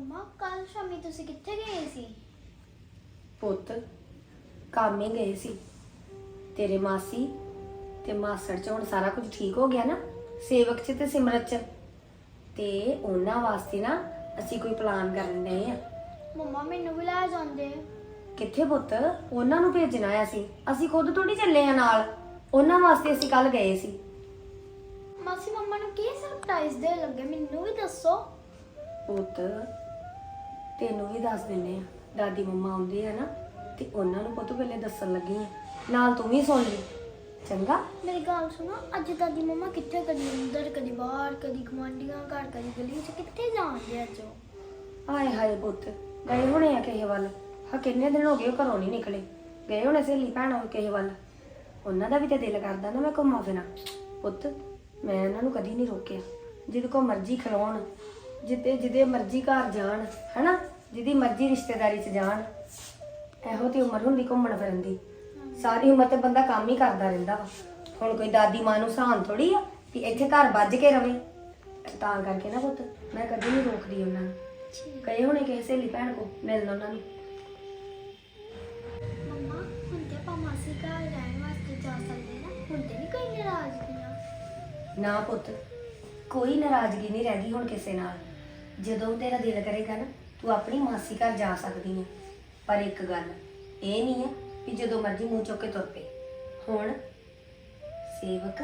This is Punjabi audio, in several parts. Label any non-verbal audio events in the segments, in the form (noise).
ਮੰਮਾ ਕੱਲ ਸ਼ਾਮੀ ਤੁਸੀਂ ਕਿੱਥੇ ਗਏ ਸੀ? ਪੁੱਤ ਕੰਮ ਗਏ ਸੀ। ਤੇਰੇ ਮਾਸੀ ਤੇ ਮਾਸੜ ਚ ਹੁਣ ਸਾਰਾ ਕੁਝ ਠੀਕ ਹੋ ਗਿਆ ਨਾ? ਸੇਵਕ ਚ ਤੇ ਸਿਮਰਤ ਚ। ਤੇ ਉਹਨਾਂ ਵਾਸਤੇ ਨਾ ਅਸੀਂ ਕੋਈ ਪਲਾਨ ਕਰਨ ਡਏ ਆ। ਮੰਮਾ ਮੈਨੂੰ ਵੀ ਲੈ ਜਾਂਦੇ। ਕਿੱਥੇ ਪੁੱਤ? ਉਹਨਾਂ ਨੂੰ ਭੇਜਣਾ ਆ ਅਸੀਂ। ਅਸੀਂ ਖੁਦ ਥੋੜੀ ਚੱਲੇ ਆ ਨਾਲ। ਉਹਨਾਂ ਵਾਸਤੇ ਅਸੀਂ ਕੱਲ ਗਏ ਸੀ। ਮਾਸੀ ਮੰਮਾ ਨੂੰ ਕੀ ਸਰਪ੍ਰਾਈਜ਼ ਦੇ ਲੱਗੇ? ਮੈਨੂੰ ਵੀ ਦੱਸੋ। ਪੁੱਤ ਤੈਨੂੰ ਵੀ ਦੱਸ ਦਿੰਨੇ ਆ। ਦਾਦੀ ਮੰਮਾ ਆਉਂਦੇ ਆ ਨਾ ਤੇ ਉਹਨਾਂ ਨੂੰ ਪੁੱਤ ਪਹਿਲੇ ਦੱਸਣ ਲੱਗੀ ਆ। ਨਾਲ ਤੂੰ ਵੀ ਸੁਣ ਲਈ। ਚੰਗਾ? ਮੇਰੀ ਗੱਲ ਸੁਣੋ ਅੱਜ ਦਾਦੀ ਮੰਮਾ ਕਿੱਥੇ ਕਦੀ ਅੰਦਰ ਕਦੀ ਬਾਹਰ ਕਦੀ ਗੁਆਂਢੀਆਂ ਘਰ ਕਦੀ ਗਲੀ 'ਚ ਕਿੱਥੇ ਜਾਂਦੇ ਅੱਜ ਉਹ? ਹਾਏ ਹਾਏ ਪੁੱਤ ਗਏ ਹੋਣੇ ਆ ਕਿਸੇ ਵੱਲ। ਹਾਂ ਕਿੰਨੇ ਦਿਨ ਹੋ ਗਏ ਉਹ ਘਰੋਂ ਨਹੀਂ ਨਿਕਲੇ। ਗਏ ਹੋਣੇ ਸਹੇਲੀ ਭੈਣਾਂ ਕਿਸੇ ਵੱਲ। ਉਹਨਾਂ ਦਾ ਵੀ ਤੇ ਦਿਲ ਕਰਦਾ ਨਾ ਮੈਂ ਘੁੰਮਾਂ ਫਿਰਾਂ। ਪੁੱਤ ਮੈਂ ਉਹਨਾਂ ਨੂੰ ਕਦੀ ਨਹੀਂ ਰੋਕਿਆ। ਜਿਹਦੇ ਕੋ ਮਰਜ਼ੀ ਖਲੋਣ ਜਿੱਤੇ ਜਿਹਦੇ ਮਰਜ਼ੀ ਘਰ ਜਾਣ ਹਨਾ? ਜਿਹਦੀ ਮਰਜ਼ੀ ਰਿਸ਼ਤੇਦਾਰੀ 'ਚ ਜਾਣ। ਇਹੋ ਤੇ ਉਮਰ ਹੁੰਦੀ ਘੁੰਮਣ ਫਿਰਨ ਦੀ। ਸਾਰੀ ਉਮਰ ਤੇ ਬੰਦਾ ਕੰਮ ਹੀ ਕਰਦਾ ਰਹਿੰਦਾ ਵਾ। ਹੁਣ ਕੋਈ ਦਾਦੀ ਮਾਂ ਨੂੰ ਸਹਾਨ ਥੋੜੀ ਆ ਵੀ ਇੱਥੇ ਘਰ ਵੱਜ ਕੇ ਰਵੇ। ਤਾਂ ਕਰਕੇ ਨਾ ਪੁੱਤ ਮੈਂ ਕਦੀ ਨਹੀਂ ਰੋਕਦੀ ਉਹਨਾਂ ਨੂੰ। ਗਏ ਹੋਣੇ ਕਿਸੇ ਸਹੇਲੀ ਭੈਣ ਕੋ ਮਿਲਣ ਉਹਨਾਂ ਨੂੰ। ਮੰਮਾ ਹੁਣ ਤੇ ਆਪਾਂ ਮਾਸੀ ਘਰ ਰਹਿਣ ਵਾਸਤੇ ਜਾ ਸਕਦੇ ਨਾ ਹੁਣ ਤੇ ਨਹੀਂ ਕੋਈ ਨਾਰਾਜ਼ਗੀਆਂ ਨਾ ਪੁੱਤ ਕੋਈ ਨਾਰਾਜ਼ਗੀ ਨਹੀਂ ਰਹਿ ਗਈ ਹੁਣ ਕਿਸੇ ਨਾਲ। ਜਦੋਂ ਤੇਰਾ ਦਿਲ ਕਰੇਗਾ ਨਾ ਤੂੰ ਆਪਣੀ ਮਾਸੀ ਘਰ ਜਾ ਸਕਦੀ ਹੈ ਪਰ ਇੱਕ ਗੱਲ, ਇਹ ਨਹੀਂ ਹੈ ਕਿ ਜਦੋਂ ਮਰਜ਼ੀ ਮੂੰਹ ਚੁੱਕ ਕੇ ਤੁਰ ਪਏ। ਹੁਣ ਸੇਵਕ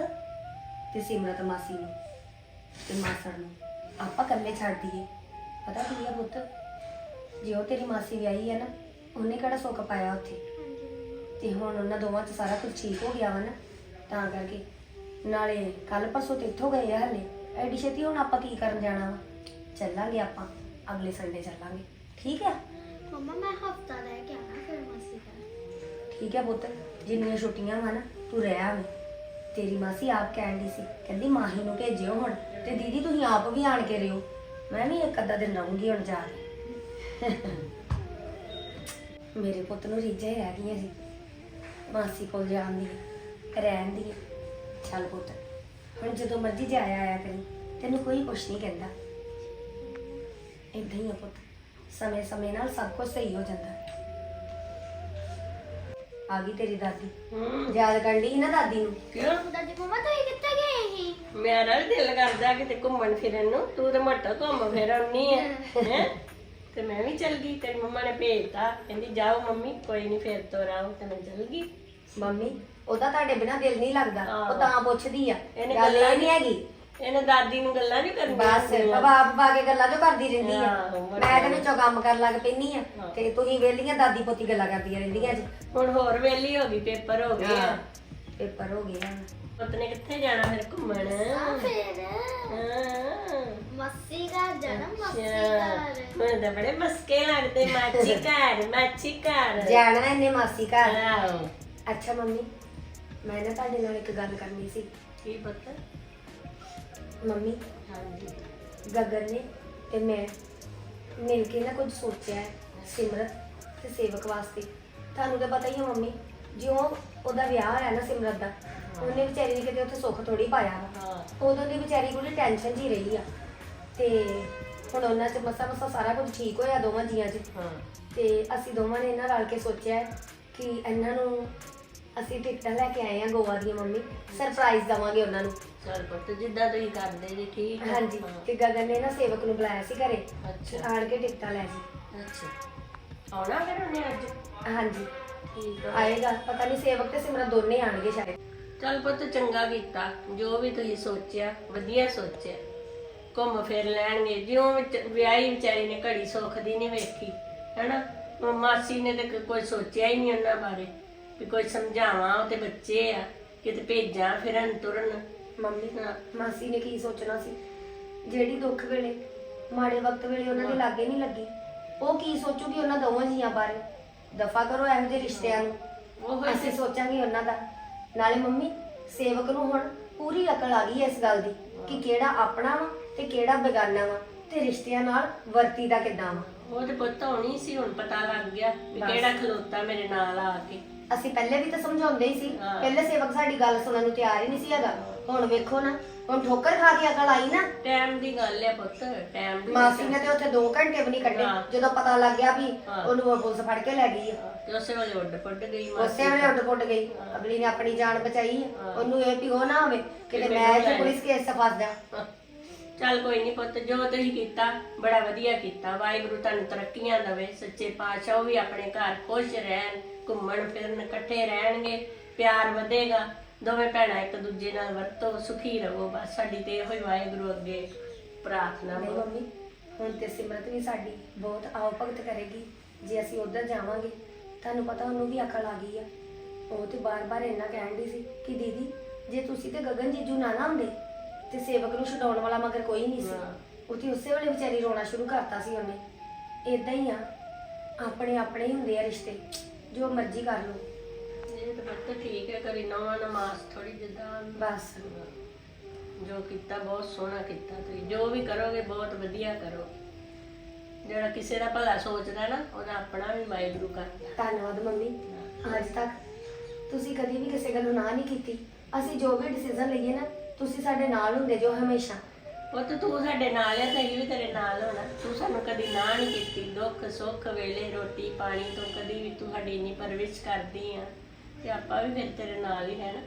ਤੇ ਸਿਮਰਤ ਮਾਸੀ ਨੂੰ ਤੇ ਮਾਸੜ ਨੂੰ ਆਪਾਂ ਇਕੱਲੇ ਛੱਡ ਦਈਏ। ਪਤਾ ਕੀ ਹੈ ਪੁੱਤ? ਜੇ ਉਹ ਤੇਰੀ ਮਾਸੀ ਵਿਆਹੀ ਹੈ ਨਾ, ਉਹਨੇ ਕਿਹੜਾ ਸੁੱਖ ਪਾਇਆ ਉੱਥੇ? ਤੇ ਹੁਣ ਉਹਨਾਂ ਦੋਵਾਂ 'ਚ ਸਾਰਾ ਕੁਝ ਠੀਕ ਹੋ ਗਿਆ ਵਾ ਨਾ, ਤਾਂ ਕਰਕੇ। ਨਾਲੇ ਕੱਲ ਪਰਸੋਂ ਤੇ ਇੱਥੋਂ ਗਏ ਆ ਹਲੇ। ਐਡੀ ਛੇਤੀ ਹੁਣ ਆਪਾਂ ਕੀ ਕਰਨ ਜਾਣਾ ਵਾ? ਚੱਲਾਂਗੇ ਆਪਾਂ। ਅਗਲੇ ਸੰਡੇ ਚੱਲਾਂਗੇ। ਠੀਕ ਆ? ਮੰਮਾ ਮੈਂ ਹਫਤਾ ਰਹਿ ਕੇ ਆਣਾ ਫਿਰ ਮਾਸੀ ਘਰ। ਠੀਕ ਹੈ ਪੁੱਤ ਜਿੰਨੀਆਂ ਛੁੱਟੀਆਂ ਵਾ ਨਾ ਤੂੰ ਰਹਿ ਆਵੇਂ ਤੇਰੀ ਮਾਸੀ ਆਪ ਕਹਿਣ ਦੀ ਸੀ ਕਹਿੰਦੀ ਮਾਹੀ ਨੂੰ ਭੇਜਿਓ ਹੁਣ ਤੇ ਦੀਦੀ ਤੁਸੀਂ ਆਪ ਵੀ ਆਣ ਕੇ ਰਿਓ। ਮੈਂ ਵੀ ਇੱਕ ਅੱਧਾ ਦਿਨ ਰਹੂੰਗੀ ਹੁਣ ਜਾ ਕੇ। ਮੇਰੇ ਪੁੱਤ ਨੂੰ ਰੀਝਾਂ ਹੀ ਰਹਿ ਗਈਆਂ ਸੀ। ਮਾਸੀ ਕੋਲ ਜਾਣ ਦੀ ਰਹਿਣ ਦੀ। ਚੱਲ ਪੁੱਤ ਹੁਣ ਜਦੋਂ ਮਰਜ਼ੀ ਜਾਇਆ ਆਇਆ ਕਰੀ ਤੈਨੂੰ ਕੋਈ ਕੁਛ ਨਹੀਂ ਕਹਿੰਦਾ। ਏਦਾਂ ਹੀ ਆ ਪੁੱਤ। ਸਮੇਂ ਸਮੇਂ ਨਾਲ ਸਭ ਕੁਝ ਸਹੀ ਹੋ ਜਾਂਦਾ। ਆ ਗਈ ਤੇਰੀ ਦਾਦੀ। ਯਾਦ ਕਰ ਲਈ ਸੀ ਨਾ ਦਾਦੀ ਨੂੰ? ਕਿਉਂ? ਦਾਦੀ ਮੰਮਾ ਤੁਸੀਂ ਕਿੱਥੇ ਗਏ ਸੀ? ਮੇਰਾ ਵੀ ਦਿਲ ਕਰਦਾ ਕਿਤੇ ਘੁੰਮਣ ਫਿਰਨ ਨੂੰ। ਤੂੰ ਤੇ ਮੋਟਾ ਘੁੰਮ ਫਿਰ ਆਉਣੀ ਹੈ ਹੈਂ? ਤੇ ਮੈਂ ਵੀ ਚੱਲ ਗਈ ਤੇਰੀ ਮੰਮਾ ਨੇ ਭੇਜਤਾ। ਕਹਿੰਦੀ ਜਾਓ ਮੰਮੀ ਕੋਈ ਨਹੀਂ ਫੇਰ ਤੋਂ ਆਓ ਤੇ ਮੈਂ ਚੱਲ ਗਈ। ਮੰਮੀ ਉਹਦਾ ਤੁਹਾਡੇ ਬਿਨਾ ਦਿਲ ਨਹੀਂ ਲੱਗਦਾ। ਉਹ। ਤਾਂ ਪੁੱਛਦੀ ਆ। ਇਹਨੇ ਗੱਲ ਗੱਲਾਂ ਇਹ ਨਹੀਂ ਹੈਗੀ ਇਹਨੇ ਦਾਦੀ ਨੂੰ ਗੱਲਾਂ ਨਹੀਂ ਕਰਨੀਆਂ ਬਸ ਬਾਪ ਪਾ ਕੇ ਗੱਲਾਂ ਜੋ ਕਰਦੀ ਰਹਿੰਦੀ ਆ। ਮੈਂ ਤੇ ਵਿੱਚੋਂ ਕੰਮ ਕਰਨ ਲੱਗ ਪੈਣੀ ਆ। ਤੇ ਤੁਸੀਂ ਵੇਲੀਆਂ ਦਾਦੀ ਪੋਤੀ ਗੱਲਾਂ ਕਰਦੀਆਂ ਰਹਿੰਦੀਆਂ ਜੀ। ਹੁਣ ਹੋਰ ਵੇਲੀ ਹੋ ਗਈ ਪੇਪਰ ਹੋ ਗਏ ਆ। ਪੇਪਰ ਹੋ ਗਏ ਆ। ਪੁੱਤ ਨੇ ਕਿੱਥੇ ਜਾਣਾ ਫਿਰ ਘੁੰਮਣ? ਫਿਰ। ਹਾਂ। ਮਾਸੀ ਘਰ ਜਾਣਾ ਮਾਸੀ ਘਰ। ਮੈਨੂੰ ਤਾਂ ਬੜੇ ਮਸਕੇ ਲੱਗਦੇ ਮਾਚੀ ਘਰ ਮਾਚੀ ਘਰ। ਜਾਣਾ ਇਹਨੇ ਮਾਸੀ ਘਰ। ਆਹੋ। ਅੱਛਾ ਮੰਮੀ ਮੈਂ ਨਾ ਤੁਹਾਡੇ ਨਾਲ ਇੱਕ ਗੱਲ ਕਰਨੀ ਸੀ। ਕੀ ਪੁੱਤ? ਮੰਮੀ ਗਗਨ ਨੇ ਤੇ ਮੈਂ ਮਿਲ ਕੇ ਨਾ ਕੁਝ ਸੋਚਿਆ ਹੈ ਸਿਮਰਤ ਤੇ ਸੇਵਕ ਵਾਸਤੇ। ਤੁਹਾਨੂੰ ਤਾਂ ਪਤਾ ਹੀ ਹੈ ਮੰਮੀ ਜਿਉਂ ਉਹਦਾ ਵਿਆਹ ਹੋਇਆ ਨਾ ਸਿਮਰਤ ਦਾ ਉਹਨੇ ਵਿਚਾਰੀ ਨੇ ਕਿਤੇ ਉੱਥੇ ਸੁੱਖ ਥੋੜੀ ਪਾਇਆ ਵਾ। ਉਦੋਂ ਦੀ ਵਿਚਾਰੀ ਕੋਲ ਟੈਨਸ਼ਨ ਜੀ ਰਹੀ ਆ। ਤੇ ਹੁਣ ਉਹਨਾਂ 'ਚ ਮਸਾ ਮਸਾ ਸਾਰਾ ਕੁਝ ਠੀਕ ਹੋਇਆ ਦੋਵਾਂ ਜੀਆਂ 'ਚ। ਤੇ ਅਸੀਂ ਦੋਵਾਂ ਨੇ ਇਹਨਾਂ ਰਲ ਕੇ ਸੋਚਿਆ ਹੈ ਕਿ ਇਹਨਾਂ ਨੂੰ ਅਸੀਂ ਟਿਕਟਾਂ ਲੈ ਕੇ ਆਏ ਆ ਗੋਆ ਦੀਆਂ ਮੰਮੀ। ਸਰਪ੍ਰਾਈਜ਼ ਦਵਾਂਗੇ ਉਹਨਾਂ ਨੂੰ। ਚਲ ਪੁੱਤ ਜਿੱਦਾਂ ਤੁਸੀਂ ਕਰਦੇ ਜੀ ਠੀਕ ਹੈ ਹਾਂਜੀ ਹਾਂ। ਤੇ ਗਗਨ ਨੇ ਨਾ ਸੇਵਕ ਨੂੰ ਬੁਲਾਇਆ ਸੀ ਘਰੇ। ਅੱਛਾ। ਆਣ ਕੇ ਟਿਕਟਾਂ ਲੈ ਜੀ ਅੱਛਾ। ਆਉਣਾ ਫਿਰ ਉਹਨੇ ਅੱਜ? ਹਾਂਜੀ। ਠੀਕ ਆ। ਆਏਗਾ। ਪਤਾ ਨਹੀਂ ਸੇਵਕ ਤੇ ਸਿਮਰਨ ਦੋਨੇ ਆਣਗੇ ਸ਼ਾਇਦ। ਚਲ ਪੁੱਤ ਚੰਗਾ ਕੀਤਾ। ਜੋ ਵੀ ਤੁਸੀਂ ਸੋਚਿਆ ਵਧੀਆ ਸੋਚਿਆ। ਘੁੰਮ ਫਿਰ ਲੈਣਗੇ। ਜਿਉਂ ਵਿੱਚ ਵਿਆਹੀ ਵਿਚਾਰੀ ਨੇ ਘੜੀ ਸੁੱਖ ਦੀ ਨਹੀਂ ਵੇਖੀ ਹੈਨਾ? ਉਹ ਮਾਸੀ ਨੇ ਤੇ ਕੋਈ ਸੋਚਿਆ ਹੀ ਨਹੀਂ ਉਹਨਾਂ ਬਾਰੇ ਵੀ ਕੋਈ ਸਮਝਾਵਾਂ ਉਹ ਤੇ ਬੱਚੇ ਆ ਕਿਤੇ ਭੇਜਾਂ ਫਿਰਨ ਤੁਰਨ ਮੰਮੀ। ਮਾਸੀ ਨੇ ਕੀ ਸੋਚਣਾ ਸੀ? ਜਿਹੜੀ ਦੁੱਖ ਵੇਲੇ ਮਾੜੇ ਵਕਤ ਵੇਲੇ ਉਹਨਾਂ ਦੇ ਲਾਗੇ ਨਹੀਂ ਲੱਗੀ ਉਹ ਕੀ ਸੋਚੂਗੀ ਉਹਨਾਂ ਦੋਵਾਂ ਜੀਆਂ ਬਾਰੇ? ਦਫਾ ਕਰੋ ਇਹੋ ਜਿਹੇ ਰਿਸ਼ਤਿਆਂ ਨੂੰ। ਉਹ ਅਸੀਂ ਸੋਚਾਂਗੇ ਉਹਨਾਂ ਦਾ। ਨਾਲੇ ਮੰਮੀ ਸੇਵਕ ਨੂੰ ਹੁਣ ਪੂਰੀ ਅਕਲ ਆ ਗਈ ਹੈ ਇਸ ਗੱਲ ਦੀ ਕਿ ਕਿਹੜਾ ਆਪਣਾ ਵਾ ਤੇ ਕਿਹੜਾ ਬੇਗਾਨਾ ਵਾ ਤੇ ਰਿਸ਼ਤਿਆਂ ਨਾਲ ਵਰਤੀ ਦਾ ਕਿੱਦਾਂ ਵਾ? ਉਹ ਤੇ ਪੁੱਤ ਹੋਣੀ ਸੀ ਹੁਣ ਪਤਾ ਲੱਗ ਗਿਆ ਵੀ। ਕਿਹੜਾ ਖਲੋਤਾ ਮੇਰੇ ਨਾਲ ਆ ਕੇ। ਅਸੀਂ ਪਹਿਲੇ ਵੀ ਤਾਂ ਸਮਝਾਉਂਦੇ ਹੀ ਸੀ ਹਾਂ। ਪਹਿਲੇ ਸੇਵਕ ਸਾਡੀ ਗੱਲ ਸੁਣਨ ਨੂੰ ਤਿਆਰ ਹੀ ਨਹੀਂ ਸੀ ਹੈਗਾ ਹੁਣ ਵੇਖੋ ਨਾ ਹੁਣ ਠੋਕਰ ਖਾ ਕੇ ਅਕਲ ਆਈ ਨਾ ਟਾਈਮ ਦੀ ਗੱਲ ਹੈ ਪੁੱਤ ਟਾਈਮ ਦੀ ਮਾਸੀ ਨੇ ਤੇ ਉੱਥੇ 2 ਘੰਟੇ ਵੀ ਨਹੀਂ ਕੱਢੇ ਹਾਂ। ਜਦੋਂ ਪਤਾ ਲੱਗ ਗਿਆ ਵੀ ਹਾਂ। ਉਹਨੂੰ ਉਹ ਪੁਲਿਸ ਫੜ ਕੇ ਲੈ ਗਈ ਆ ਤੇ ਉਸੇ ਵੇਲੇ ਉੱਡ ਪੁੱਟ ਗਈ ਉਸੇ ਵੇਲੇ ਉੱਡ ਪੁੱਟ ਗਈ ਅਗਲੀ ਨੇ ਆਪਣੀ ਜਾਨ ਬਚਾਈ। ਹਾਂ। ਉਹਨੂੰ ਇਹ ਵੀ ਉਹ ਨਾ ਹੋਵੇ ਕਿ ਕਿ ਮੈਂ ਇੱਥੇ ਪੁਲਿਸ ਕੇਸ 'ਚ ਫਸ ਜਾ ਹਾਂ। ਚੱਲ ਕੋਈ ਨਹੀਂ ਪੁੱਤ ਜੋ ਤੁਸੀਂ ਕੀਤਾ ਬੜਾ ਵਧੀਆ ਕੀਤਾ। ਵਾਹਿਗੁਰੂ ਤੁਹਾਨੂੰ ਤਰੱਕੀਆਂ ਦੇਵੇ ਸੱਚੇ ਪਾਤਸ਼ਾਹ ਉਹ ਵੀ ਆਪਣੇ ਘਰ ਖੁਸ਼ ਰਹਿਣ ਘੁੰਮਣ ਫਿਰਨ ਇਕੱਠੇ ਰਹਿਣਗੇ ਪਿਆਰ ਵਧੇਗਾ। ਦੋਵੇਂ ਭੈਣਾਂ ਇੱਕ ਦੂਜੇ ਨਾਲ ਵਰਤੋ ਸੁਖੀ ਰਹੋ ਬਸ ਸਾਡੀ ਤੇ ਇਹੋ ਹੀ ਵਾਹਿਗੁਰੂ ਅੱਗੇ ਪ੍ਰਾਰਥਨਾ ਨਹੀਂ। ਮੰਮੀ ਹੁਣ ਤੇ ਸਿਮਰਤ ਵੀ ਸਾਡੀ ਬਹੁਤ ਆਓ ਭਗਤ ਕਰੇਗੀ। ਜੇ ਅਸੀਂ ਉਧਰ ਜਾਵਾਂਗੇ ਤੁਹਾਨੂੰ ਪਤਾ ਉਹਨੂੰ ਵੀ ਅਕਲ ਆ ਗਈ ਆ। ਉਹ ਤੇ ਬਾਰ-ਬਾਰ ਇੰਨਾ ਕਹਿਣ ਦੀ ਸੀ ਕਿ ਦੀਦੀ ਜੇ ਤੁਸੀਂ ਤੇ ਗਗਨ ਜੀਜੂ ਨਾ ਨਾ ਹੁੰਦੇ ਤੇ ਸੇਵਕ ਨੂੰ ਛਡਾਉਣ ਵਾਲਾ ਮਗਰ ਕੋਈ ਨਹੀਂ ਸੀ। ਹਾਂ। ਉਹ ਤੇ ਉਸੇ ਵੇਲੇ ਵਿਚਾਰੀ ਰੋਣਾ ਸ਼ੁਰੂ ਕਰਤਾ ਸੀ ਉਹਨੇ। ਇਦਾਂ ਹੀ ਆ ਆਪਣੇ ਆਪਣੇ ਹੀ ਹੁੰਦੇ ਆ ਰਿਸ਼ਤੇ ਜੋ ਮਰਜ਼ੀ ਕਰ ਲਓ। ਇਹ ਤਾਂ ਪੁੱਤ ਠੀਕ ਹੈ ਕਰੀ ਨਵਾਂ ਨਮਾਜ਼ ਥੋੜੀ ਜਿੱਦਾਂ ਬਸ। ਜੋ ਕੀਤਾ ਬਹੁਤ ਸੋਹਣਾ ਕੀਤਾ ਤੁਸੀਂ। ਜੋ ਵੀ ਕਰੋਗੇ ਬਹੁਤ ਵਧੀਆ ਕਰੋ। ਜਿਹੜਾ ਕਿਸੇ ਦਾ ਭਲਾ ਸੋਚਦਾ ਨਾ ਉਹਦਾ ਆਪਣਾ ਵੀ ਵਾਹਿਗੁਰੂ ਕਰਦਾ। ਧੰਨਵਾਦ ਮੰਮੀ। ਅੱਜ ਤੱਕ ਤੁਸੀਂ ਕਦੀ ਵੀ ਕਿਸੇ ਗੱਲੋਂ ਨਾ ਨਹੀਂ ਕੀਤੀ। ਅਸੀਂ ਜੋ ਵੀ ਡਿਸੀਜਨ ਲਈਏ ਨਾ ਤੁਸੀਂ ਸਾਡੇ ਨਾਲ ਹੁੰਦੇ ਜੋ ਹਮੇਸ਼ਾ। ਉਹ ਤਾਂ ਸਾਡੇ ਨਾਲ ਹੈ ਤਾਂ ਅਸੀਂ ਵੀ ਤੇਰੇ ਨਾਲ ਹੋਣਾ। ਤੂੰ ਸਾਨੂੰ ਕਦੀ ਨਾ ਨਹੀਂ ਕੀਤੀ। ਦੁੱਖ ਸੁੱਖ ਵੇਲੇ ਰੋਟੀ ਪਾਣੀ ਤੋਂ ਕਦੀ ਵੀ ਤੂੰ ਸਾਡੀ ਇੰਨੀ ਪਰਵਿਸ਼ ਕਰਦੀ ਆ। ਤੇ ਆਪਾਂ ਵੀ ਫਿਰ ਤੇਰੇ ਨਾਲ ਹੀ ਰਹਿਣਾ।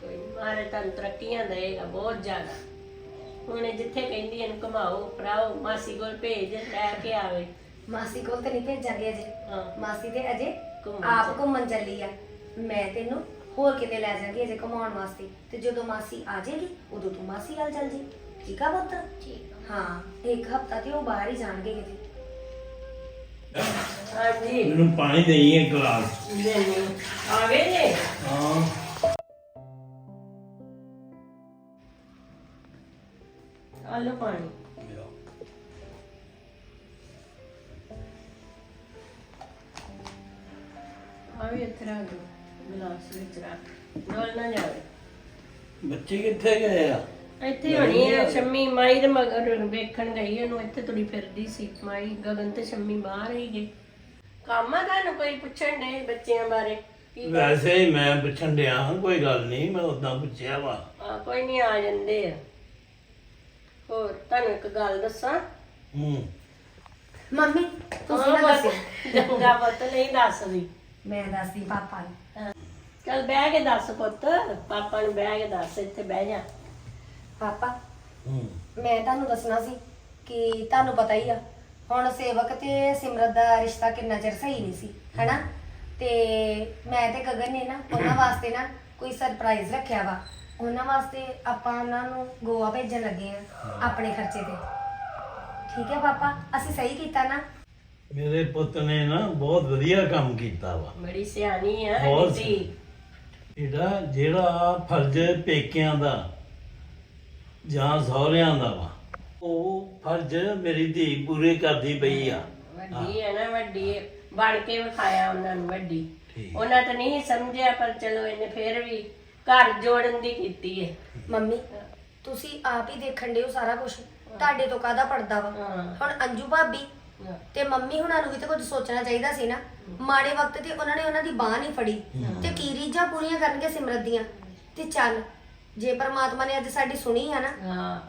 ਕੋਈ ਨੀ, ਮਾਰੇ ਤੁਹਾਨੂੰ ਤਰੱਕੀਆਂ ਦੇਗਾ ਬਹੁਤ ਜ਼ਿਆਦਾ। ਹੁਣ ਇਹ ਜਿੱਥੇ ਕਹਿੰਦੀ ਇਹਨੂੰ ਘਮਾਓ ਫਰਾਓ ਮਾਸੀ ਕੋਲ ਭੇਜ ਲੈ ਕੇ ਆਵੇ। ਮਾਸੀ ਕੋਲ ਤੇ ਨਹੀਂ ਭੇਜਾਂਗੇ ਅਜੇ। ਹਾਂ। ਮਾਸੀ ਤੇ ਅਜੇ ਘੁੰਮਣ ਆਪ ਚੱਲੀ। ਘੁੰਮਣ ਚੱਲੀ ਆ। ਮੈਂ ਤੈਨੂੰ ਹੋਰ ਕਿਤੇ ਲੈ ਜਾਵਾਂਗੀ ਅਜੇ ਘੁਮਾਉਣ ਵਾਸਤੇ। ਤੇ ਜਦੋਂ ਮਾਸੀ ਆ ਜਾਏਗੀ ਉਦੋਂ ਤੂੰ ਮਾਸੀ ਨਾਲ ਚੱਲ ਜੀ ਠੀਕ ਆ ਪੁੱਤ? ਠੀਕ ਆ। ਹਾਂ ਇੱਕ ਹਫਤਾ ਤੇ ਉਹ ਬਾਹਰ ਹੀ ਜਾਣਗੇ ਕਿਤੇ ਹਾਂਜੀ। ਮੈਨੂੰ ਪਾਣੀ ਦੇਈ ਇੱਕ ਗਲਾਸ। ਦੇ ਨਹੀਂ ਆ ਗਏ ਜੇ? ਹਾਂ। ਆ ਲਓ ਪਾਣੀ। ਡੋਲ ਨਾ ਜਾਵੇ। ਬੱਚੇ ਕਿੱਥੇ ਗਏ ਆ? ਇੱਥੇ ਹੋਣੀ ਆ ਸ਼ੰਮੀ ਮਾਈ ਦੇ ਮਗਰ ਵੇਖਣ ਗਈ ਉਹਨੂੰ ਇੱਥੇ ਤੁਰੀ ਫਿਰਦੀ ਸੀ। ਮਾਈ ਗਗਨ ਤੇ ਸ਼ੰਮੀ ਬਾਹਰ ਹੀ ਗਏ। ਕੰਮ ਆ ਤੁਹਾਨੂੰ ਕੋਈ ਪੁੱਛਣ ਨਹੀਂ ਬੱਚਿਆਂ ਬਾਰੇ? ਕੀ ਵੈਸੇ ਹੀ ਮੈਂ ਪੁੱਛਣ ਡਿਆ ਹਾਂ ਕੋਈ ਗੱਲ ਨਹੀਂ ਮੈਂ ਉਦਾਂ ਪੁੱਛਿਆ ਵਾ। ਆ ਕੋਈ ਨਹੀਂ ਆ ਜਾਂਦੇ ਆ। ਹੋਰ ਤੁਹਾਨੂੰ ਇੱਕ ਗੱਲ ਦੱਸਾਂ? ਹੂੰ। ਮੰਮੀ ਤੁਸੀਂ ਹਾਂ, ਨਾ ਬਸ, ਦੱਸਿਓ। ਚੰਗਾ ਪੁੱਤ ਨਹੀਂ ਦੱਸਦੀ। ਮੈਂ ਦੱਸਦੀ ਪਾਪਾ ਨੂੰ। ਚੱਲ ਬਹਿ ਕੇ ਦੱਸ ਪੁੱਤ ਪਾਪਾ ਨੂੰ ਬਹਿ ਕੇ ਦੱਸ ਇੱਥੇ ਬਹਿ ਜਾ। ਪਾਪਾ ਹੂੰ। ਮੈਂ ਤੁਹਾਨੂੰ ਦੱਸਣਾ ਸੀ ਕਿ ਤੁਹਾਨੂੰ ਪਤਾ ਹੀ ਆ ਹੁਣ ਸੇਵਕ ਤੇ ਸਿਮਰਤ ਦਾ ਰਿਸ਼ਤਾ ਕਿੰਨਾ ਚਿਰ ਸਹੀ ਨਹੀਂ ਸੀ ਹੈਨਾ? ਤੇ ਮੈਂ ਤੇ ਗਗਨ ਨੇ ਨਾ ਉਹਨਾਂ ਵਾਸਤੇ ਨਾ ਕੋਈ ਸਰਪ੍ਰਾਈਜ਼ ਰੱਖਿਆ ਵਾ। ਉਹਨਾਂ ਵਾਸਤੇ ਆਪਾਂ ਉਹਨਾਂ ਨੂੰ ਗੋਆ ਭੇਜਣ ਲੱਗੇ ਆ ਆਪਣੇ ਖਰਚੇ ਤੇ। ਠੀਕ ਹੈ ਪਾਪਾ ਅਸੀਂ ਸਹੀ ਕੀਤਾ ਨਾ? ਮੇਰੇ ਪੁੱਤ ਨੇ ਨਾ ਬਹੁਤ ਵਧੀਆ ਕੰਮ ਕੀਤਾ ਵਾ। ਬੜੀ ਸਿਆਣੀ ਆ ਬਹੁਤ ਜਿਹੜਾ ਫਰਜ਼ ਪੇਕਿਆਂ ਦਾ ਜਾਂ ਸਹੁਰਿਆਂ ਦਾ ਵਾ ਉਹ ਫਰਜ਼ ਮੇਰੀ ਧੀ ਪੂਰੇ ਕਰਦੀ ਪਈ ਆ ਵੱਡੀ ਹੈ ਨਾ ਵੱਡੀ ਹੈ। ਬਣ ਕੇ ਵਿਖਾਇਆ ਉਹਨਾਂ ਨੂੰ ਵੱਡੀ ਠੀਕ। ਉਹਨਾਂ ਤਾਂ ਨਹੀਂ ਸਮਝਿਆ ਪਰ ਚਲੋ ਇਹਨੇ ਫੇਰ ਵੀ ਘਰ ਜੋੜਨ ਦੀ ਕੀਤੀ ਹੈ ਮੰਮੀ ਤੁਸੀਂ ਆਪ ਹੀ ਦੇਖਣ ਦਿਓ ਸਾਰਾ ਕੁਝ ਤੁਹਾਡੇ ਤੋਂ ਕਾਹਦਾ ਪੜਦਾ ਵਾ ਹਾਂ ਹੁਣ ਅੰਜੂ ਭਾਬੀ ਹਾਂ। ਤੇ ਮੰਮੀ ਹੁਣਾਂ ਨੂੰ ਵੀ ਤਾਂ ਕੁਝ ਸੋਚਣਾ ਚਾਹੀਦਾ ਸੀ ਨਾ। ਮਾੜੇ ਵਕਤ ਤੇ ਉਹਨਾਂ ਨੇ ਉਹਨਾਂ ਦੀ ਬਾਹ ਨਹੀਂ ਫੜੀ। ਤੇ ਕੀ ਰੀਝਾਂ ਪੂਰੀਆਂ ਕਰਨਗੇ ਸਿਮਰਤ ਦੀਆਂ? ਤੇ ਚੱਲ ਜੇ ਪਰਮਾਤਮਾ ਨੇ ਅੱਜ ਸਾਡੀ ਸੁਣੀ ਆ ਨਾ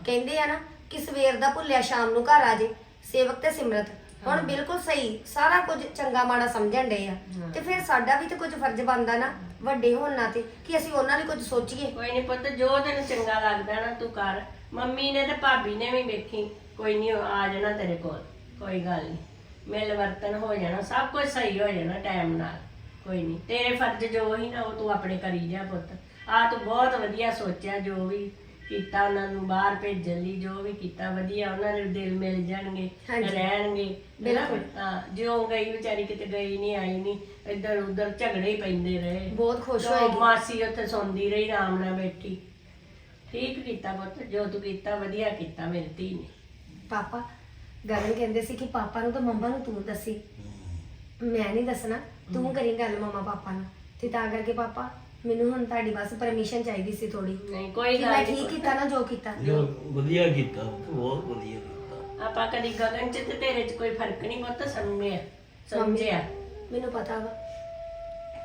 ਕਹਿੰਦੇ ਆ ਨਾ ਕਿ ਸਵੇਰ ਦਾ ਭੁੱਲਿਆ ਸ਼ਾਮ ਨੂੰ ਘਰ ਆ ਜੇ ਸੇਵਕ ਤੇ ਸਿਮਰਤ। ਹੁਣ ਬਿਲਕੁਲ ਸਹੀ ਸਾਰਾ ਕੁਝ ਚੰਗਾ ਮਾੜਾ ਸਮਝਣ ਡੇ ਆ। ਤੇ ਫਿਰ ਸਾਡਾ ਵੀ ਤੇ ਕੁਝ ਫਰਜ਼ ਬਣਦਾ ਨਾ ਵੱਡੇ ਹੋਣ ਨਾਤੇ ਕਿ ਅਸੀਂ ਉਹਨਾਂ ਲਈ ਕੁਝ ਸੋਚੀਏ। ਕੋਈ ਨਹੀਂ ਪੁੱਤ ਜੋ ਤੈਨੂੰ ਚੰਗਾ ਲੱਗਦਾ ਨਾ ਤੂੰ ਕਰ। ਮੰਮੀ ਨੇ ਤੇ ਭਾਬੀ ਨੇ ਵੀ ਵੇਖੀ ਕੋਈ ਨਹੀਂ ਆ ਜਾਣਾ ਤੇਰੇ ਕੋਲ। ਕੋਈ ਗੱਲ ਨਹੀਂ ਮਿਲ ਵਰਤਨ ਹੋ ਜਾਣਾ ਸਭ ਕੁਝ ਸਹੀ ਹੋ ਜਾਣਾ ਟਾਈਮ ਨਾਲ। ਕੋਈ ਨਹੀਂ ਤੇਰੇ ਫਰਜ਼ ਜੋ ਹੀ ਨਾ ਉਹ ਤੂੰ ਆਪਣੇ ਕਰੀ ਜਾ ਪੁੱਤ। ਆ ਤੂੰ ਬਹੁਤ ਵਧੀਆ ਸੋਚਿਆ ਜੋ ਵੀ ਕੀਤਾ ਉਹਨਾਂ ਨੂੰ ਬਾਹਰ ਭੇਜਣ ਲਈ ਜੋ ਵੀ ਕੀਤਾ ਵਧੀਆ ਉਹਨਾਂ ਦੇ ਦਿਲ ਮਿਲ ਜਾਣਗੇ। ਰਹਿਣਗੇ ਬਿਲਕੁਲ। ਹਾਂ ਜਿਉਂ ਗਈ ਵਿਚਾਰੀ ਕਿਤੇ ਗਈ ਨਹੀਂ ਆਈ ਨਹੀਂ ਇੱਧਰ ਉੱਧਰ ਝਗੜੇ ਹੀ ਪੈਂਦੇ ਰਹੇ। ਬਹੁਤ ਖੁਸ਼ ਹੋਏਗੀ। ਮਾਸੀ ਉੱਥੇ ਸੌਂਦੀ ਰਹੀ ਆਰਾਮ ਨਾਲ ਬੈਠੀ। ਠੀਕ ਕੀਤਾ ਪੁੱਤ ਜੋ ਤੂੰ ਕੀਤਾ ਵਧੀਆ ਕੀਤਾ ਧੀ ਨੇ। ਪਾਪਾ ਗਗਨ ਕਹਿੰਦੇ ਸੀ ਕਿ ਪਾਪਾ ਨੂੰ ਤਾਂ ਮੰਮਾ ਨੂੰ ਤੂੰ ਦੱਸੀ। ਮੈਂ ਨਹੀਂ ਦੱਸਣਾ ਤੂੰ ਕਰੀ ਗੱਲ ਮਮਾ ਪਾਪਾ ਨਾਲ। ਤੇ ਤਾਂ ਕਰਕੇ ਪਾਪਾ ਮੈਨੂੰ ਹੁਣ ਤੁਹਾਡੀ ਬਸ ਪਰਮਿਸ਼ਨ ਚਾਹੀਦੀ ਸੀ ਥੋੜੀ ਨਹੀਂ ਕੋਈ ਕਿ ਗੱਲ ਮੈਂ ਨਹੀਂ ਠੀਕ ਕੀਤਾ ਨਾ ਜੋ ਕੀਤਾ। ਜੋ ਵਧੀਆ ਕੀਤਾ ਬਹੁਤ ਵਧੀਆ ਕੀਤਾ। ਆਪਾਂ ਕਦੀ ਗਗਨ ਚ ਤੇ ਤੇਰੇ ਚ ਕੋਈ ਫ਼ਰਕ ਨਹੀਂ ਪੁੱਤ ਸਮਝਿਆ? ਸਮਝਿਆ? ਮੈਨੂੰ ਪਤਾ ਵਾ।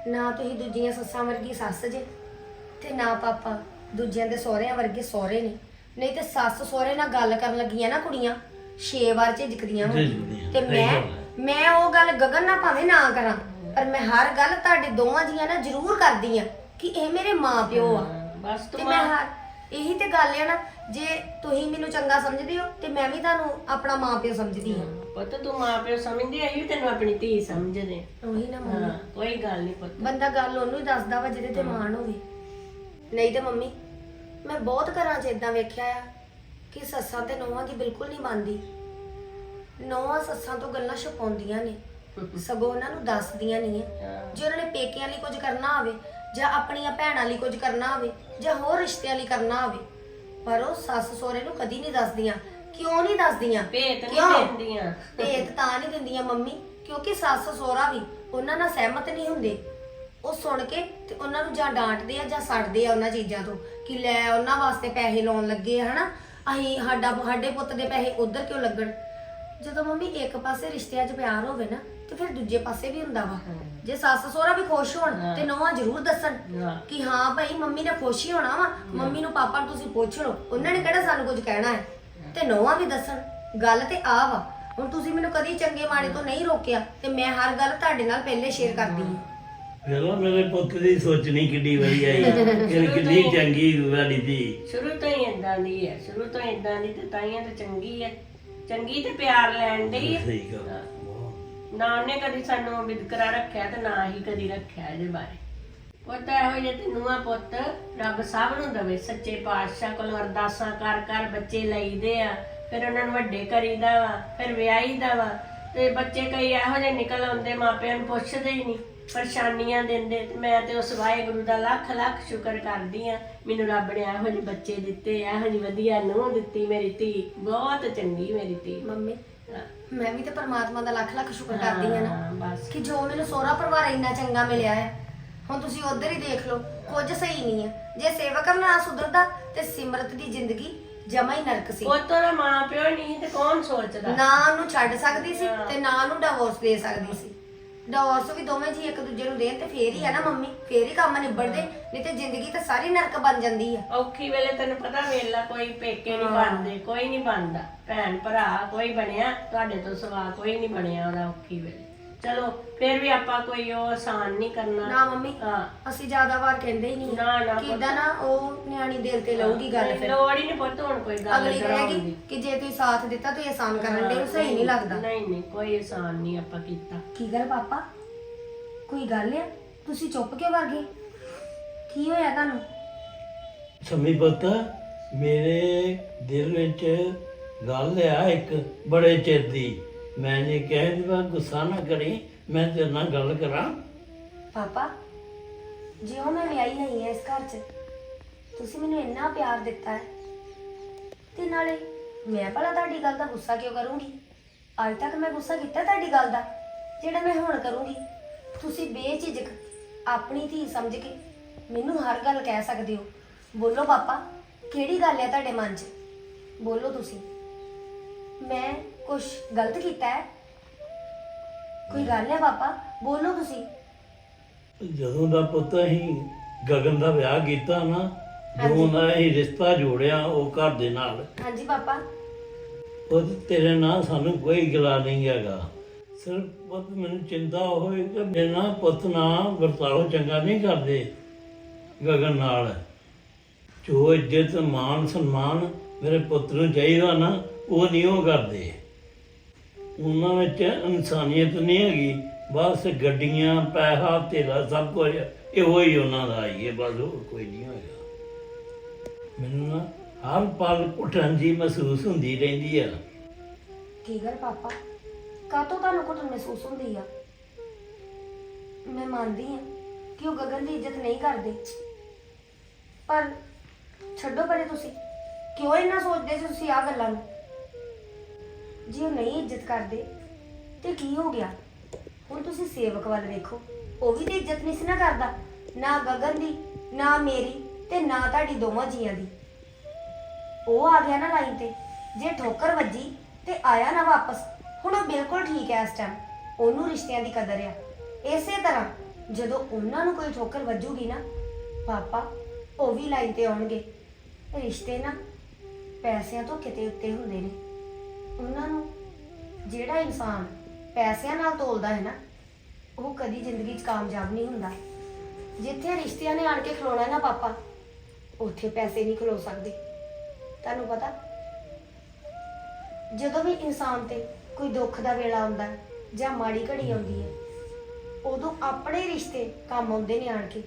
ਨਾ ਤੁਸੀਂ ਦੂਜੀਆਂ ਸੱਸਾਂ ਵਰਗੀ ਸੱਸ ਜੇ ਤੇ ਨਾ ਪਾਪਾ ਦੂਜਿਆਂ ਦੇ ਸਹੁਰਿਆਂ ਵਰਗੇ ਸਹੁਰੇ ਨੇ। ਨਹੀਂ ਤੇ ਸੱਸ ਸਹੁਰੇ ਨਾਲ ਗੱਲ ਕਰਨ ਲੱਗੀਆਂ ਨਾ ਕੁੜੀਆਂ। ਛੇ ਵਾਰ ਝਿਜਕਦੀਆਂ ਵਾਂ। ਝਿਜਕਦੀਆਂ, ਤੇ ਸਹੀ ਮੈਂ ਗੱਲ ਹੈ। ਮੈਂ ਉਹ ਗੱਲ ਗਗਨ ਨਾਲ ਭਾਵੇਂ ਨਾ ਕਰਾਂ ਪਰ ਮੈਂ ਹਰ ਗੱਲ ਤੁਹਾਡੇ ਦੋਵਾਂ ਜੀਆਂ ਨਾਲ ਜ਼ਰੂਰ ਕਰਦੀ ਆ ਕਿ ਇਹ ਮੇਰੇ ਮਾਂ ਪਿਓ ਆ ਬਸ ਤੇ ਤੂੰ ਮੈਂ ਹਰ ਇਹੀ ਤੇ ਗੱਲ ਹੈ ਨਾ ਜੇ ਤੁਸੀਂ ਮੈਨੂੰ ਚੰਗਾ ਸਮਝਦੇ ਹੋ ਤੇ ਮੈਂ ਵੀ ਤੁਹਾਨੂੰ ਆਪਣਾ ਮਾਂ ਪਿਓ ਸਮਝਦੀ ਆ ਪੁੱਤ ਤੂੰ ਮਾਂ ਪਿਓ ਸਮਝਦੀ ਅਸੀਂ ਵੀ ਤੈਨੂੰ ਆਪਣੀ ਧੀ ਸਮਝਦੇ ਉਹੀ ਨਾ ਮੰਮੀ। ਹਾਂ ਕੋਈ ਗੱਲ ਨਹੀਂ ਪੁੱਤ। ਬੰਦਾ ਗੱਲ ਉਹਨੂੰ ਹੀ ਦੱਸਦਾ ਵਾ ਜਿਹਦੇ ਤੇ ਮਾਣ ਹੋਵੇ। ਨਹੀਂ ਤੇ ਮੰਮੀ ਮੈਂ ਬਹੁਤ ਘਰਾਂ 'ਚ ਇਦਾਂ ਵੇਖਿਆ ਆ ਕਿ ਸੱਸਾਂ ਤੇ ਨੌਵਾਂ ਦੀ ਬਿਲਕੁਲ ਨਹੀਂ ਮੰਨਦੀ। ਨੌਵਾਂ ਸੱਸਾਂ ਤੋਂ ਗੱਲਾਂ ਛੁਪਾਉਂਦੀਆਂ ਨੇ। ਸਗੋਂ ਉਹਨਾਂ ਨੂੰ ਦੱਸਦੀਆਂ ਨਹੀਂ ਹਾਂ। ਜੇ ਉਹਨਾਂ ਨੇ ਪੇਕਿਆਂ ਲਈ ਕੁਝ ਕਰਨਾ ਹੋਵੇ ਜਾਂ ਆਪਣੀਆਂ ਭੈਣਾਂ ਲਈ ਕੁਝ ਕਰਨਾ ਹੋਵੇ ਜਾਂ ਹੋਰ ਰਿਸ਼ਤਿਆਂ ਲਈ ਕਰਨਾ ਹੋਵੇ ਪਰ ਉਹ ਸੱਸ ਸਹੁਰੇ ਨੂੰ ਕਦੀ ਨਹੀਂ ਦੱਸਦੀਆਂ। ਕਿਉਂ ਨਹੀਂ ਦੱਸਦੀਆਂ? ਭੇਤ ਨਹੀਂ ਕਿਉਂ? ਦਿੰਦੀਆਂ। ਭੇਤ ਤਾਂ ਨਹੀਂ ਦਿੰਦੀਆਂ ਮੰਮੀ ਕਿਉਂਕਿ ਸੱਸ ਸਹੁਰਾ ਵੀ ਉਹਨਾਂ ਨਾਲ ਸਹਿਮਤ ਨਹੀਂ ਹੁੰਦੇ। ਉਹ ਸੁਣ ਕੇ ਤੇ ਉਹਨਾਂ ਨੂੰ ਜਾਂ ਡਾਂਟਦੇ ਆ ਜਾਂ ਸੜਦੇ ਆ ਉਹਨਾਂ ਚੀਜ਼ਾਂ ਤੋਂ ਕਿ ਲੈ ਉਹਨਾਂ ਵਾਸਤੇ ਪੈਸੇ ਲਾਉਣ ਲੱਗੇ ਆ ਹਨਾ? ਅਸੀਂ ਸਾਡਾ ਸਾਡੇ ਪੁੱਤ ਦੇ ਪੈਸੇ ਉਧਰ ਕਿਉਂ ਲੱਗਣ? ਜਦੋਂ ਮੰਮੀ ਇੱਕ ਪਾਸੇ ਰਿਸ਼ਤਿਆਂ 'ਚ ਪਿਆਰ ਹੋਵੇ ਨਾ ਤੇ ਫਿਰ ਦੂਜੇ ਪਾਸੇ ਵੀ ਹੁੰਦਾ ਵਾ। ਜੇ ਸੱਸ ਸਹੁਰਾ ਵੀ ਖੁਸ਼ ਹੋਣ ਤੇ ਨੌਵਾਂ ਜ਼ਰੂਰ ਦੱਸਣ। ਕਿ ਹਾਂ ਭਾਈ ਮੰਮੀ ਨੇ ਖੁਸ਼ ਹੀ ਹੋਣਾ ਵਾ। ਮੰਮੀ ਨੂੰ ਪਾਪਾ ਨੂੰ ਤੁਸੀਂ ਪੁੱਛ ਲਓ ਉਹਨਾਂ ਨੇ ਕਿਹੜਾ ਸਾਨੂੰ ਕੁਝ ਕਹਿਣਾ ਹੈ? ਤੇ ਨੌਵਾਂ ਵੀ ਦੱਸਣ ਗੱਲ ਤੇ ਆ ਵਾ। ਹੁਣ ਤੁਸੀਂ ਮੈਨੂੰ ਕਦੀ ਚੰਗੇ ਮਾੜੇ ਤੋਂ ਨਹੀਂ ਰੋਕਿਆ ਤੇ ਮੈਂ ਹਰ ਗੱਲ ਤੁਹਾਡੇ ਨਾਲ ਪਹਿਲੇ ਸ਼ੇਅਰ ਕਰਦੀ ਹਾਂ। ਵੇਲਾ ਮੇਰੇ ਪੁੱਤ ਦੀ ਸੋਚਣੀ ਕਿੱਡੀ ਵਧੀਆ ਹੈ ਕਿ (laughs) ਕਿੰਨੀ ਚੰਗੀ ਵਾਲੀ ਦੀ ਸ਼ੁਰੂ ਤੋਂ ਹੀ ਇਦਾਂ ਦੀ ਹੈ ਸ਼ੁਰੂ ਤੋਂ ਇਦਾਂ ਦੀ ਤੇ ਤਾਈਆਂ ਤੇ ਚੰਗੀ ਹੈ ਚੰਗੀ ਤੇ ਪਿਆਰ ਲੈਣ ਦੀ ਹੈ ਸਹੀ ਗੱਲ ਹਾਂ। ਨਾ ਉਹਨੇ ਕਦੀ ਸਾਨੂੰ ਵਿਦਕਰਾ ਰੱਖਿਆ ਤੇ ਨਾ ਹੀ ਕਦੀ ਰੱਖਿਆ ਇਹਦੇ ਬਾਰੇ। ਪੁੱਤ ਇਹੋ ਜਿਹੇ ਤੇ ਨੂੰਹਾਂ ਪੁੱਤ ਰੱਬ ਸਭ ਨੂੰ ਦਵੇ ਸੱਚੇ ਪਾਤਸ਼ਾਹ ਕੋਲੋਂ ਅਰਦਾਸਾਂ ਕਰ ਕਰ ਬੱਚੇ ਲਈਦੇ ਆ ਫਿਰ ਉਹਨਾਂ ਨੂੰ ਵੱਡੇ ਕਰੀਦਾ ਵਾ ਫਿਰ ਵਿਆਹੀਦਾ ਵਾ ਤੇ ਬੱਚੇ ਕਈ ਇਹੋ ਜਿਹੇ ਨਿਕਲ ਆਉਂਦੇ ਮਾਪਿਆਂ ਨੂੰ ਪੁੱਛਦੇ ਹੀ ਨਹੀਂ। ਪਰੇਸ਼ਾਨੀਆਂ ਦਿੰਦੇ ਤੇ ਮੈਂ ਤੇ ਉਸ ਵਾਹਿਗੁਰੂ ਦਾ ਲੱਖ ਲੱਖ ਸ਼ੁਕਰ ਕਰਦੀ ਆ ਮੈਨੂੰ ਰੱਬ ਨੇ ਇਹੋ ਜਿਹੇ ਬੱਚੇ ਦਿੱਤੇ ਇਹੋ ਜਿਹੀ ਵਧੀਆ ਨੂੰਹ ਦਿੱਤੀ ਮੇਰੀ ਧੀ ਬਹੁਤ ਚੰਗੀ ਮੇਰੀ ਧੀ। ਮੰਮੀ। ਮੈਂ ਵੀ ਤੇ ਪਰਮਾਤਮਾ ਦਾ ਲੱਖ ਲੱਖ ਸ਼ੁਕਰ ਕਰਦੀ ਹਾਂ ਨਾ ਹਾਂ, ਬਸ। ਕਿ ਜੋ ਮੈਨੂੰ ਸੋਹਰਾ ਪਰਿਵਾਰ ਇੰਨਾ ਚੰਗਾ ਮਿਲਿਆ ਹੈ ਹੁਣ ਤੁਸੀਂ ਉਧਰ ਹੀ ਦੇਖ ਲਓ ਕੁਝ ਸਹੀ ਨਹੀਂ ਹੈ। ਜੇ ਸੇਵਕ ਨਾ ਸੁਧਰਦਾ ਤੇ ਸਿਮਰਤ ਦੀ ਜ਼ਿੰਦਗੀ ਜਮਾ ਹੀ ਨਰਕ ਸੀ। ਪੁੱਤੋਂ ਦਾ ਮਾਂ ਪਿਓ ਨਹੀਂ ਤੇ ਕੌਣ ਸੋਚਦਾ? ਨਾ ਉਹਨੂੰ ਛੱਡ ਸਕਦੀ ਸੀ ਤੇ ਨਾ ਉਹਨੂੰ ਡਿਵੋਰਸ ਦੇ ਸਕਦੀ ਸੀ। ਡਿਵੋਰਸ ਵੀ ਦੋਵੇਂ ਜੀ ਇੱਕ ਦੂਜੇ ਨੂੰ ਦੇਣ ਤੇ ਫੇਰ ਹੀ ਹੈ ਨਾ ਮੰਮੀ ਫੇਰ ਹੀ ਕੰਮ ਨਿਬੜਦੇ ਨਹੀਂ ਤੇ ਜ਼ਿੰਦਗੀ ਤਾਂ ਸਾਰੀ ਨਰਕ ਬਣ ਜਾਂਦੀ ਆ। ਔਖੀ ਵੇਲੇ ਤੈਨੂੰ ਪਤਾ ਵੇਲਾ ਕੋਈ ਪੇਕੇ ਨਹੀਂ ਬਣਦੇ ਕੋਈ ਨਹੀਂ ਬਣਦਾ। ਭੈਣ ਭਰਾ ਕੋਈ ਬਣਿਆ ਤੁਹਾਡੇ ਤੋਂ ਸਿਵਾ ਕੋਈ ਨਹੀਂ ਬਣਿਆ ਉਹਦਾ ਔਖੀ ਵੇਲੇ। ਚਲੋ ਫਿਰ ਵੀ ਆਪਾਂ ਕੋਈ ਉਹ ਆਸਾਨ ਨਹੀਂ ਕਰਨਾ। ਨਾ ਮੰਮੀ ਹਾਂ। ਅਸੀਂ ਜ਼ਿਆਦਾ ਵਾਰ ਕਹਿੰਦੇ ਹੀ ਨਹੀਂ। ਨਾ, ਨਾ, ਉਹ ਨਿਆਣੀ ਦਿਲ ਤੇ ਲਊਗੀ ਗੱਲ ਫਿਰ। ਲੋੜ ਹੀ ਨਹੀਂ ਪੁੱਤ ਹੁਣ ਕੋਈ ਗੱਲ ਅਗਲੀ ਕਰਾਉਣ ਕਹੇਗੀ ਕਿ ਜੇ ਤੁਸੀਂ ਸਾਥ ਦਿੱਤਾ ਤੇ ਆਸਾਨ ਕਰਨ ਦੇ ਸਹੀ ਨਹੀਂ ਲੱਗਦਾ। ਨਹੀਂ ਨਹੀਂ ਕੋਈ ਆਸਾਨ ਨਹੀਂ ਆਪਾਂ ਕੀਤਾ। ਕੀ ਗੱਲ ਪਾਪਾ? ਕੋਈ ਗੱਲ ਆ? ਤੁਸੀਂ ਚੁੱਪ ਕਿਉਂ ਕਰ ਗਏ? ਕੀ ਹੋਇਆ ਤੁਹਾਨੂੰ? ਸਮੀ ਪੁੱਤ ਮੇਰੇ ਦਿਲ ਵਿੱਚ ਗੱਲ ਆ ਇੱਕ ਬੜੇ ਚਿਰ ਦੀ। ਮੈਂ ਜੇ ਕਹਿ ਦਿਵਾ ਗੁੱਸਾ ਨਾ ਕਰੀ, ਮੈਂ ਤੇਰੇ ਨਾਲ ਗੱਲ ਕਰਾਂ। ਪਾਪਾ ਜਿਉਂ ਮੈਂ ਵਿਆਹੀ ਨਹੀਂ ਐ ਇਸ ਘਰ 'ਚ, ਤੁਸੀਂ ਮੈਨੂੰ ਇੰਨਾ ਪਿਆਰ ਦਿੱਤਾ ਹੈ। ਤੇ ਨਾਲੇ ਮੈਂ ਭਲਾ ਤੁਹਾਡੀ ਗੱਲ ਦਾ ਗੁੱਸਾ ਕਿਉਂ ਕਰੂੰਗੀ? ਅੱਜ ਤੱਕ ਮੈਂ ਗੁੱਸਾ ਕੀਤਾ ਤੁਹਾਡੀ ਗੱਲ ਦਾ, ਜਿਹੜਾ ਮੈਂ ਹੁਣ ਕਰੂੰਗੀ। ਤੁਸੀਂ ਬੇਝਿਜਕ ਆਪਣੀ ਧੀ ਸਮਝ ਕੇ ਮੈਨੂੰ ਹਰ ਗੱਲ ਕਹਿ ਸਕਦੇ ਹੋ। ਬੋਲੋ ਪਾਪਾ, ਕਿਹੜੀ ਗੱਲ ਹੈ ਤੁਹਾਡੇ ਮਨ 'ਚ? ਬੋਲੋ ਤੁਸੀਂ। ਮੈਂ ਕੁਝ ਗਲਤ ਕੀਤਾ ਹੈ? ਕੋਈ ਗੱਲ ਹੈ ਪਾਪਾ? ਬੋਲੋ ਤੁਸੀਂ। ਜਦੋਂ ਦਾ ਪੁੱਤ ਅਸੀਂ ਗਗਨ ਦਾ ਵਿਆਹ ਕੀਤਾ ਨਾ ਜਦੋਂ ਦਾ ਅਸੀਂ ਰਿਸ਼ਤਾ ਜੋੜਿਆ ਉਹ ਘਰ ਦੇ ਨਾਲ। ਹਾਂਜੀ ਪਾਪਾ। ਉਹ ਤੇਰੇ ਨਾਲ ਸਾਨੂੰ ਕੋਈ ਗਿਲਾ ਨਹੀਂ ਹੈਗਾ। ਸਿਰਫ ਪੁੱਤ ਮੈਨੂੰ ਚਿੰਤਾ ਹੋਈ ਕਿ ਮੇਰੇ ਨਾਲ ਪੁੱਤ ਨਾਲ ਵਰਤਾਓ ਚੰਗਾ ਨਹੀਂ ਕਰਦੇ ਗਗਨ ਨਾਲ। ਜੋ ਇੱਜ਼ਤ ਮਾਨ ਸਨਮਾਨ ਮੇਰੇ ਪੁੱਤ ਨੂੰ ਚਾਹੀਦਾ ਨਾ ਉਹ ਨਹੀਂ ਉਹ ਕਰਦੇ। ਉਹਨਾਂ ਵਿੱਚ ਇਨਸਾਨੀਅਤ ਨਹੀਂ ਹੈਗੀ। ਬਸ ਗੱਡੀਆਂ, ਪੈਸਾ ਤੇਰਾ ਸਭ ਕੁਝ ਇਹੋ ਹੀ ਉਹਨਾਂ ਦਾ ਹੀ ਹੈ, ਬਸ ਹੋਰ ਕੋਈ ਨਹੀਂ ਹੋਏਗਾ ਮੈਨੂੰ ਨਾ ਹਰ ਪਲ ਘੁਟਨ ਜੀ ਮਹਿਸੂਸ ਹੁੰਦੀ ਰਹਿੰਦੀ ਆ। ਕੀ ਗੱਲ ਪਾਪਾ? ਕਾਤੋਂ ਤੁਹਾਨੂੰ ਘੁਟਨ ਮਹਿਸੂਸ ਹੁੰਦੀ ਆ? ਮੈਂ ਮੰਨਦੀ ਆ ਕਿ ਉਹ ਗਗਨ ਦੀ ਇੱਜ਼ਤ ਨਹੀਂ ਕਰਦੇ। ਪਰ ਛੱਡੋ ਪਰੇ ਤੁਸੀਂ। ਕਿਉਂ ਇੰਨਾ ਸੋਚਦੇ ਸੀ ਤੁਸੀਂ ਆ ਗੱਲਾਂ ਨੂੰ? ਜੇ ਉਹ ਨਹੀਂ ਇੱਜ਼ਤ ਕਰਦੇ, ਤੇ ਕੀ ਹੋ ਗਿਆ? ਹੁਣ ਤੁਸੀਂ ਸੇਵਕ ਵੱਲ ਵੇਖੋ, ਉਹ ਵੀ ਤੇ ਇੱਜ਼ਤ ਨਹੀਂ ਸੀ ਨਾ ਕਰਦਾ, ਨਾ ਗਗਨ ਦੀ, ਨਾ ਮੇਰੀ ਤੇ ਨਾ ਤੁਹਾਡੀ ਦੋਵਾਂ ਜੀਆਂ ਦੀ। ਉਹ ਆ ਗਿਆ ਨਾ ਲਾਈਨ ਤੇ, ਜੇ ਠੋਕਰ ਵੱਜੀ ਤੇ ਆਇਆ ਨਾ ਵਾਪਸ, ਹੁਣ ਉਹ ਬਿਲਕੁਲ ਠੀਕ ਹੈ ਇਸ ਟਾਈਮ ਉਹਨੂੰ ਰਿਸ਼ਤਿਆਂ ਦੀ ਕਦਰ ਆ। ਇਸੇ ਤਰ੍ਹਾਂ, ਜਦੋਂ ਉਹਨਾਂ ਨੂੰ ਕੋਈ ਠੋਕਰ ਵੱਜੂਗੀ ਨਾ, ਪਾਪਾ, ਉਹ ਵੀ ਲਾਈਨ ਤੇ ਆਉਣਗੇ। ਰਿਸ਼ਤੇ ਨਾ ਪੈਸਿਆਂ ਤੋਂ ਕਿਤੇ ਉੱਤੇ ਹੁੰਦੇ ਨੇ। ਉਹਨਾਂ ਨੂੰ ਜਿਹੜਾ ਇਨਸਾਨ ਪੈਸਿਆਂ ਨਾਲ ਤੋਲਦਾ ਹੈ ਨਾ, ਉਹ ਕਦੀ ਜ਼ਿੰਦਗੀ 'ਚ ਕਾਮਯਾਬ ਨਹੀਂ ਹੁੰਦਾ। ਜਿੱਥੇ ਰਿਸ਼ਤਿਆਂ ਨੇ ਆਣ ਕੇ ਖਲੋਣਾ ਨਾ ਪਾਪਾ, ਉੱਥੇ ਪੈਸੇ ਨਹੀਂ ਖਲੋ ਸਕਦੇ। ਤੁਹਾਨੂੰ ਪਤਾ, ਜਦੋਂ ਵੀ ਇਨਸਾਨ ਤੇ ਕੋਈ ਦੁੱਖ ਦਾ ਵੇਲਾ ਆਉਂਦਾ ਹੈ ਜਾਂ ਮਾੜੀ ਘੜੀ ਆਉਂਦੀ ਹੈ, ਉਦੋਂ ਆਪਣੇ ਰਿਸ਼ਤੇ ਕੰਮ ਆਉਂਦੇ ਨੇ ਆਣ ਕੇ।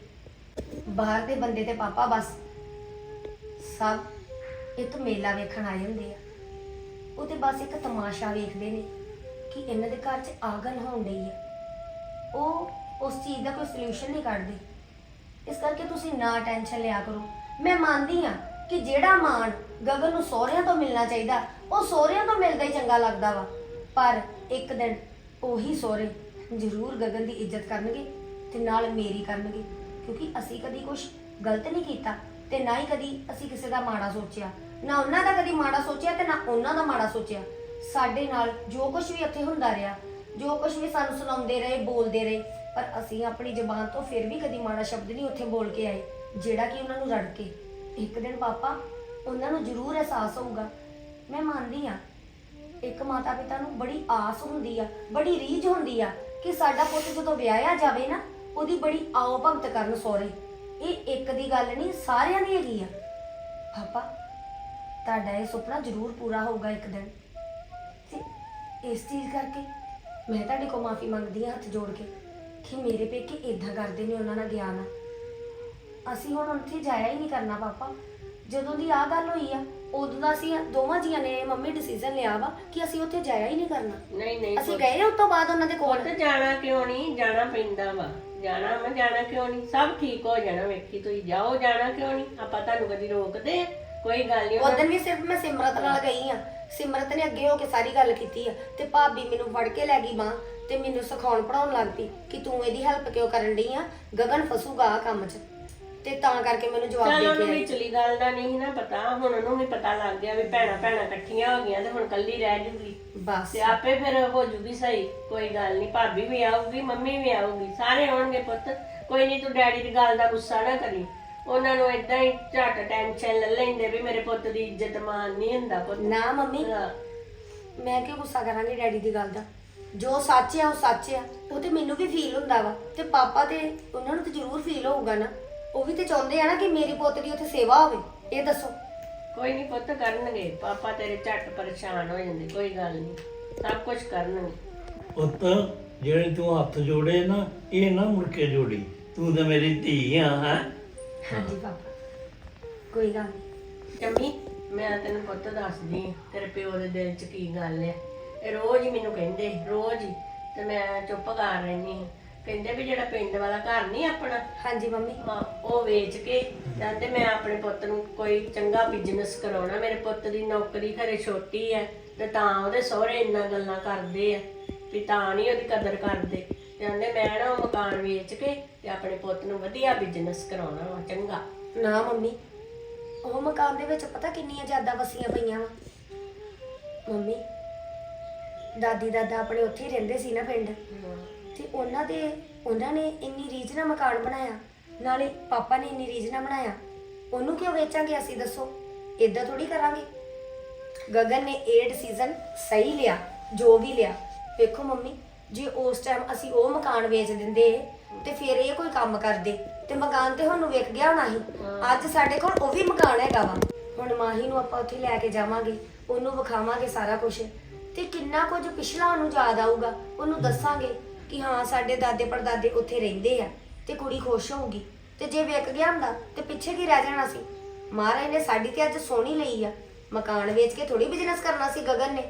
ਬਾਹਰ ਦੇ ਬੰਦੇ ਤੇ ਪਾਪਾ ਬਸ ਸਭ ਇੱਕ ਮੇਲਾ ਵੇਖਣ ਆਏ ਹੁੰਦੇ ਆ। ਉਹ ਤੇ ਬਸ ਇੱਕ ਤਮਾਸ਼ਾ ਵੇਖਦੇ ਨੇ ਕਿ ਇਹਨਾਂ ਦੇ ਘਰ 'ਚ ਆਗਨ ਹੋਣ ਡਈ ਹੈ। ਉਹ ਉਸ ਚੀਜ਼ ਦਾ ਕੋਈ ਸੋਲੂਸ਼ਨ ਨਹੀਂ ਕੱਢਦੇ। ਇਸ ਕਰਕੇ ਤੁਸੀਂ ਨਾ ਟੈਨਸ਼ਨ ਲਿਆ ਕਰੋ। ਮੈਂ ਮੰਨਦੀ ਹਾਂ ਕਿ ਜਿਹੜਾ ਮਾਣ ਗਗਨ ਨੂੰ ਸਹੁਰਿਆਂ ਤੋਂ ਮਿਲਣਾ ਚਾਹੀਦਾ, ਉਹ ਸਹੁਰਿਆਂ ਤੋਂ ਮਿਲਦਾ ਹੀ ਚੰਗਾ ਲੱਗਦਾ ਵਾ। ਪਰ ਇੱਕ ਦਿਨ ਉਹੀ ਸਹੁਰੇ ਜ਼ਰੂਰ ਗਗਨ ਦੀ ਇੱਜ਼ਤ ਕਰਨਗੇ ਤੇ ਨਾਲ ਮੇਰੀ ਕਰਨਗੇ। ਕਿਉਂਕਿ ਅਸੀਂ ਕਦੀ ਕੁਝ ਗਲਤ ਨਹੀਂ ਕੀਤਾ ਤੇ ਨਾ ਹੀ ਕਦੀ ਅਸੀਂ ਕਿਸੇ ਦਾ ਮਾੜਾ ਸੋਚਿਆ। ਨਾ ਉਹਨਾਂ ਦਾ ਕਦੀ ਮਾੜਾ ਸੋਚਿਆ ਤੇ ਨਾ ਉਹਨਾਂ ਦਾ ਮਾੜਾ ਸੋਚਿਆ। ਸਾਡੇ ਨਾਲ ਜੋ ਕੁਝ ਵੀ ਉੱਥੇ ਹੁੰਦਾ ਰਿਹਾ, ਜੋ ਕੁਝ ਵੀ ਸਾਨੂੰ ਸੁਣਾਉਂਦੇ ਰਹੇ, ਬੋਲਦੇ ਰਹੇ, ਪਰ ਅਸੀਂ ਆਪਣੀ ਜ਼ੁਬਾਨ ਤੋਂ ਫਿਰ ਵੀ ਕਦੀ ਮਾੜਾ ਸ਼ਬਦ ਨਹੀਂ ਉੱਥੇ ਬੋਲ ਕੇ ਆਏ, ਜਿਹੜਾ ਕਿ ਉਹਨਾਂ ਨੂੰ ਰੜ ਕੇ। ਇੱਕ ਦਿਨ ਪਾਪਾ, ਉਹਨਾਂ ਨੂੰ ਜ਼ਰੂਰ ਅਹਿਸਾਸ ਹੋਊਗਾ। ਮੈਂ ਮੰਨਦੀ ਆ ਇੱਕ ਮਾਤਾ ਪਿਤਾ ਨੂੰ ਬੜੀ ਆਸ ਹੁੰਦੀ ਆ, ਬੜੀ ਰੀਝ ਹੁੰਦੀ ਆ ਕਿ ਸਾਡਾ ਪੁੱਤ ਜਦੋਂ ਵਿਆਹਿਆ ਜਾਵੇ ਨਾ, ਉਹਦੀ ਬੜੀ ਆਓ ਭਗਤ ਕਰਨ ਸੋਰੇ ਇਹ ਇੱਕ ਦੀ ਗੱਲ ਨਹੀਂ, ਸਾਰਿਆਂ ਦੀ ਹੈਗੀ ਆ। ਪਾਪਾ ਤੁਹਾਡਾ ਇਹ ਸੁਪਨਾ ਜ਼ਰੂਰ ਪੂਰਾ ਹੋਊਗਾ ਇੱਕ ਦਿਨ। ਤੇ ਇਸ ਚੀਜ਼ ਕਰਕੇ ਮੈਂ ਤੁਹਾਡੇ ਕੋਲ ਮਾਫੀ ਮੰਗਦੀ ਹਾਂ ਹੱਥ ਜੋੜ ਕੇ ਕਿ ਮੇਰੇ ਪੇਕੇ ਇਦਾਂ ਕਰਦੇ ਨੇ ਉਹਨਾਂ ਨਾਲ ਗਿਆ ਨਾ। ਅਸੀਂ ਹੁਣ ਉੱਥੇ ਜਾਇਆ ਹੀ ਨਹੀਂ ਕਰਨਾ ਪਾਪਾ। ਜਦੋਂ ਦੀ ਆ ਗੱਲ ਹੋਈ ਆ ਉਦੋਂ ਦਾ ਅਸੀਂ ਦੋਵਾਂ ਜੀਆਂ ਨੇ ਮੰਮੀ ਡਿਸੀਜਨ ਲਿਆ ਵਾ ਕਿ ਅਸੀਂ ਉੱਥੇ ਜਾਇਆ ਹੀ ਨਹੀਂ ਕਰਨਾ। ਨਹੀਂ ਨਹੀਂ ਅਸੀਂ ਗਏ ਉਸ ਤੋਂ ਬਾਅਦ ਉਹਨਾਂ ਦੇ ਕੋਲ। ਪੁੱਤ ਜਾਣਾ ਕਿਉਂ ਨਹੀਂ? ਜਾਣਾ ਪੈਂਦਾ ਵਾ। ਜਾਣਾ ਮੈਂ ਜਾਣਾ ਕਿਉਂ ਨਹੀਂ? ਸਭ ਠੀਕ ਹੋ ਜਾਣਾ। ਵੇਖੀ ਤੁਸੀਂ ਜਾਓ ਜਾਣਾ ਕਿਉਂ ਨਹੀਂ? ਆਪਾਂ ਤੁਹਾਨੂੰ ਕਦੀ ਰੋਕਦੇ ਆ? ਕੋਈ ਗੱਲ ਨਹੀਂ ਉਦੋਂ ਵੀ ਸਿਰਫ ਮੈਂ ਸਿਮਰਤ ਨਾਲ ਗਈ ਆ। ਸਿਮਰਤ ਨੇ ਅੱਗੇ ਹੋ ਕੇ ਸਾਰੀ ਗੱਲ ਕੀਤੀ ਆ ਤੇ ਭਾਬੀ ਮੈਨੂੰ ਫੜ ਕੇ ਲੈ ਗਈ ਮਾਂ ਤੇ ਮੈਨੂੰ ਸਿਖਾਉਣ ਪੜਾਉਣ ਲੱਗ ਪਈ ਕਿ ਤੂੰ ਇਹਦੀ ਹੈਲਪ ਕਿਉਂ ਕਰਨ ਡਈ ਆ? ਗਗਨ ਫਸੂਗਾ ਆ ਕੰਮ 'ਚ। ਤੇ ਤਾਂ ਕਰਕੇ ਮੈਨੂੰ ਜਵਾਬ ਚੱਲ ਦੇ ਉਹਨੂੰ ਕੇ ਆਈ। ਵਿਚਲੀ ਗੱਲ ਦਾ ਨਹੀਂ ਨਾ ਪਤਾ ਹੁਣ ਉਹਨੂੰ ਵੀ ਪਤਾ ਲੱਗ ਗਿਆ ਵੀ ਭੈਣਾ ਭੈਣਾ ਇਕੱਠੀਆਂ ਹੋ ਗਈਆਂ ਤੇ ਹੁਣ ਕੱਲੀ ਰਹਿ ਜੂਗੀ। ਬਸ। ਤੇ ਆਪੇ ਫਿਰ ਹੋ ਜੂਗੀ ਸਹੀ ਕੋਈ ਗੱਲ ਨਹੀਂ ਭਾਬੀ ਵੀ ਆਊਗੀ ਮੰਮੀ ਵੀ ਆਊਗੀ ਸਾਰੇ ਆਉਣਗੇ ਪੁੱਤ। ਕੋਈ ਨਹੀਂ ਤੂੰ ਡੈਡੀ ਦੀ ਗੱਲ ਦਾ ਗੁੱਸਾ ਨਾ ਕਰੀ। ਉਹਨਾਂ ਨੂੰ ਇਦਾਂ ਹੀ ਝਟ ਟੈਨਸ਼ਨ ਲੈ ਲੈਂਦੇ ਵੀ ਮੇਰੇ ਪੁੱਤ ਦੀ ਇੱਜ਼ਤ ਮਾਨ ਨਹੀਂ ਹੁੰਦਾ ਪੁੱਤ। ਨਾ ਮੰਮੀ। ਹਾਂ। ਮੈਂ ਕਿਉਂ ਗੁੱਸਾ ਕਰਾਂਗੀ ਡੈਡੀ ਦੀ ਗੱਲ ਦਾ? ਜੋ ਸੱਚ ਆ ਉਹ ਸੱਚ ਆ। ਉਹ ਤੇ ਮੈਨੂੰ ਵੀ ਫੀਲ ਹੁੰਦਾ ਵਾ। ਤੇ ਪਾਪਾ ਤੇ ਉਹਨਾਂ ਨੂੰ ਤੇ ਜ਼ਰੂਰ ਫੀਲ ਹੋਊਗਾ ਨਾ। ਉਹ ਵੀ ਤੇ ਚਾਹੁੰਦੇ ਆ ਨਾ ਕਿ ਮੇਰੀ ਪੁੱਤ ਦੀ ਉੱਥੇ ਸੇਵਾ ਹੋਵੇ। ਇਹ ਦੱਸੋ। ਕੋਈ ਨਹੀਂ ਪੁੱਤ ਕਰਨਗੇ। ਪਾਪਾ ਤੇਰੇ ਝਟ ਪਰੇਸ਼ਾਨ ਹੋ ਜਾਂਦੇ ਕੋਈ ਗੱਲ ਨਹੀਂ ਸਭ ਕੁਝ ਕਰਨਗੇ। ਪੁੱਤ ਜਿਹੜੇ ਤੂੰ ਹੱਥ ਜੋੜੇ ਨਾ ਇਹ ਨਾ ਮੁੜ ਕੇ ਜੋੜੀ। ਤੂੰ ਤਾਂ ਮੇਰੀ ਧੀ ਆ ਹੈ? ਹਾਂਜੀ ਪਾਪਾ। ਕੋਈ ਗੱਲ ਨਹੀਂ ਚੰਮੀ ਮੈਂ ਤੈਨੂੰ ਪੁੱਤ ਦੱਸਦੀ ਆਂ, ਤੇਰੇ ਪਿਓ ਦੇ ਦਿਲ 'ਚ ਕੀ ਗੱਲ ਹੈ ਇਹ ਰੋਜ਼ ਹੀ ਮੈਨੂੰ ਕਹਿੰਦੇ ਰੋਜ਼ ਹੀ। ਤੇ ਮੈਂ ਚੁੱਪ ਕਰ ਰਹਿਨੀ ਆਂ। ਕਹਿੰਦੇ ਵੀ ਜਿਹੜਾ ਪਿੰਡ ਵਾਲਾ ਘਰ ਨਹੀਂ ਆਪਣਾ ਹਾਂਜੀ ਮੰਮੀ। ਹਾਂ ਉਹ ਵੇਚ ਕੇ ਕਹਿੰਦੇ ਮੈਂ ਆਪਣੇ ਪੁੱਤ ਨੂੰ ਕੋਈ ਚੰਗਾ ਬਿਜ਼ਨਸ ਕਰਾਉਣਾ। ਮੇਰੇ ਪੁੱਤ ਦੀ ਨੌਕਰੀ ਘਰੇ ਛੋਟੀ ਹੈ ਤੇ ਤਾਂ ਉਹਦੇ ਸਹੁਰੇ ਇੰਨਾ ਗੱਲਾਂ ਕਰਦੇ ਆ ਵੀ ਤਾਂ ਨਹੀਂ ਉਹਦੀ ਕਦਰ ਕਰਦੇ। ਤੇ ਕਹਿੰਦੇ ਮੈਂ ਨਾ ਉਹ ਮਕਾਨ ਵੇਚ ਕੇ ਤੇ ਆਪਣੇ ਪੁੱਤ ਨੂੰ ਵਧੀਆ ਬਿਜ਼ਨਸ ਕਰਾਉਣਾ ਵਾ ਚੰਗਾ। ਨਾ ਮੰਮੀ ਉਹ ਮਕਾਨ ਦੇ ਵਿੱਚ ਪਤਾ ਕਿੰਨੀਆਂ ਜ਼ਿਆਦਾ ਵਸੀਆਂ ਪਈਆਂ ਵਾ। ਮੰਮੀ ਦਾਦੀ ਦਾਦਾ ਆਪਣੇ ਉੱਥੇ ਹੀ ਰਹਿੰਦੇ ਸੀ ਨਾ ਪਿੰਡ। ਤੇ ਉਹਨਾਂ ਦੇ ਉਹਨਾਂ ਨੇ ਇੰਨੀ ਰੀਝ ਨਾਲ ਮਕਾਨ ਬਣਾਇਆ ਨਾਲੇ ਪਾਪਾ ਨੇ ਇੰਨੀ ਰੀਝ ਨਾਲ ਬਣਾਇਆ। ਉਹਨੂੰ ਕਿਉਂ ਵੇਚਾਂਗੇ ਅਸੀਂ ਦੱਸੋ? ਇਦਾਂ ਥੋੜੀ ਕਰਾਂਗੇ। ਗਗਨ ਨੇ ਇਹ ਡਿਸੀਜਨ ਸਹੀ ਲਿਆ ਜੋ ਵੀ ਲਿਆ। ਵੇਖੋ ਮੰਮੀ ਜੇ ਉਸ ਟਾਈਮ ਅਸੀਂ ਉਹ ਮਕਾਨ ਵੇਚ ਦਿੰਦੇ ਤੇ ਫਿਰ ਇਹ ਕੋਈ ਕੰਮ ਕਰਦੇ। ਤੇ ਮਕਾਨ ਤੇ ਸਾਨੂੰ ਵਿਕ ਗਿਆ ਹੋਣਾ ਸੀ ਅੱਜ ਸਾਡੇ ਕੋਲ ਉਹ ਵੀ ਮਕਾਨ ਹੈਗਾ ਵਾ। ਹੁਣ ਮਾਹੀ ਨੂੰ ਆਪਾਂ ਉੱਥੇ ਲੈ ਕੇ ਜਾਵਾਂਗੇ ਉਹਨੂੰ ਵਿਖਾਵਾਂਗੇ ਸਾਰਾ ਕੁਝ ਤੇ ਕਿੰਨਾ ਕੁਝ ਪਿਛਲਾ ਉਹਨੂੰ ਯਾਦ ਆਊਗਾ ਉਹਨੂੰ ਦੱਸਾਂਗੇ ਕਿ ਹਾਂ ਸਾਡੇ ਦਾਦੇ ਪੜਦਾਦੇ ਉੱਥੇ ਰਹਿੰਦੇ ਆ ਤੇ ਕੁੜੀ ਖੁਸ਼ ਹੋਊਗੀ। ਤੇ ਜੇ ਵਿਕ ਗਿਆ ਹੁੰਦਾ ਤੇ ਪਿੱਛੇ ਕੀ ਰਹਿ ਜਾਣਾ ਸੀ? ਮਹਾਰਾਜ ਨੇ ਸਾਡੀ ਤੇ ਅੱਜ ਸੋਹਣੀ ਲਈ ਆ। ਮਕਾਨ ਵੇਚ ਕੇ ਥੋੜੀ ਬਿਜ਼ਨਸ ਕਰਨਾ ਸੀ ਗਗਨ ਨੇ।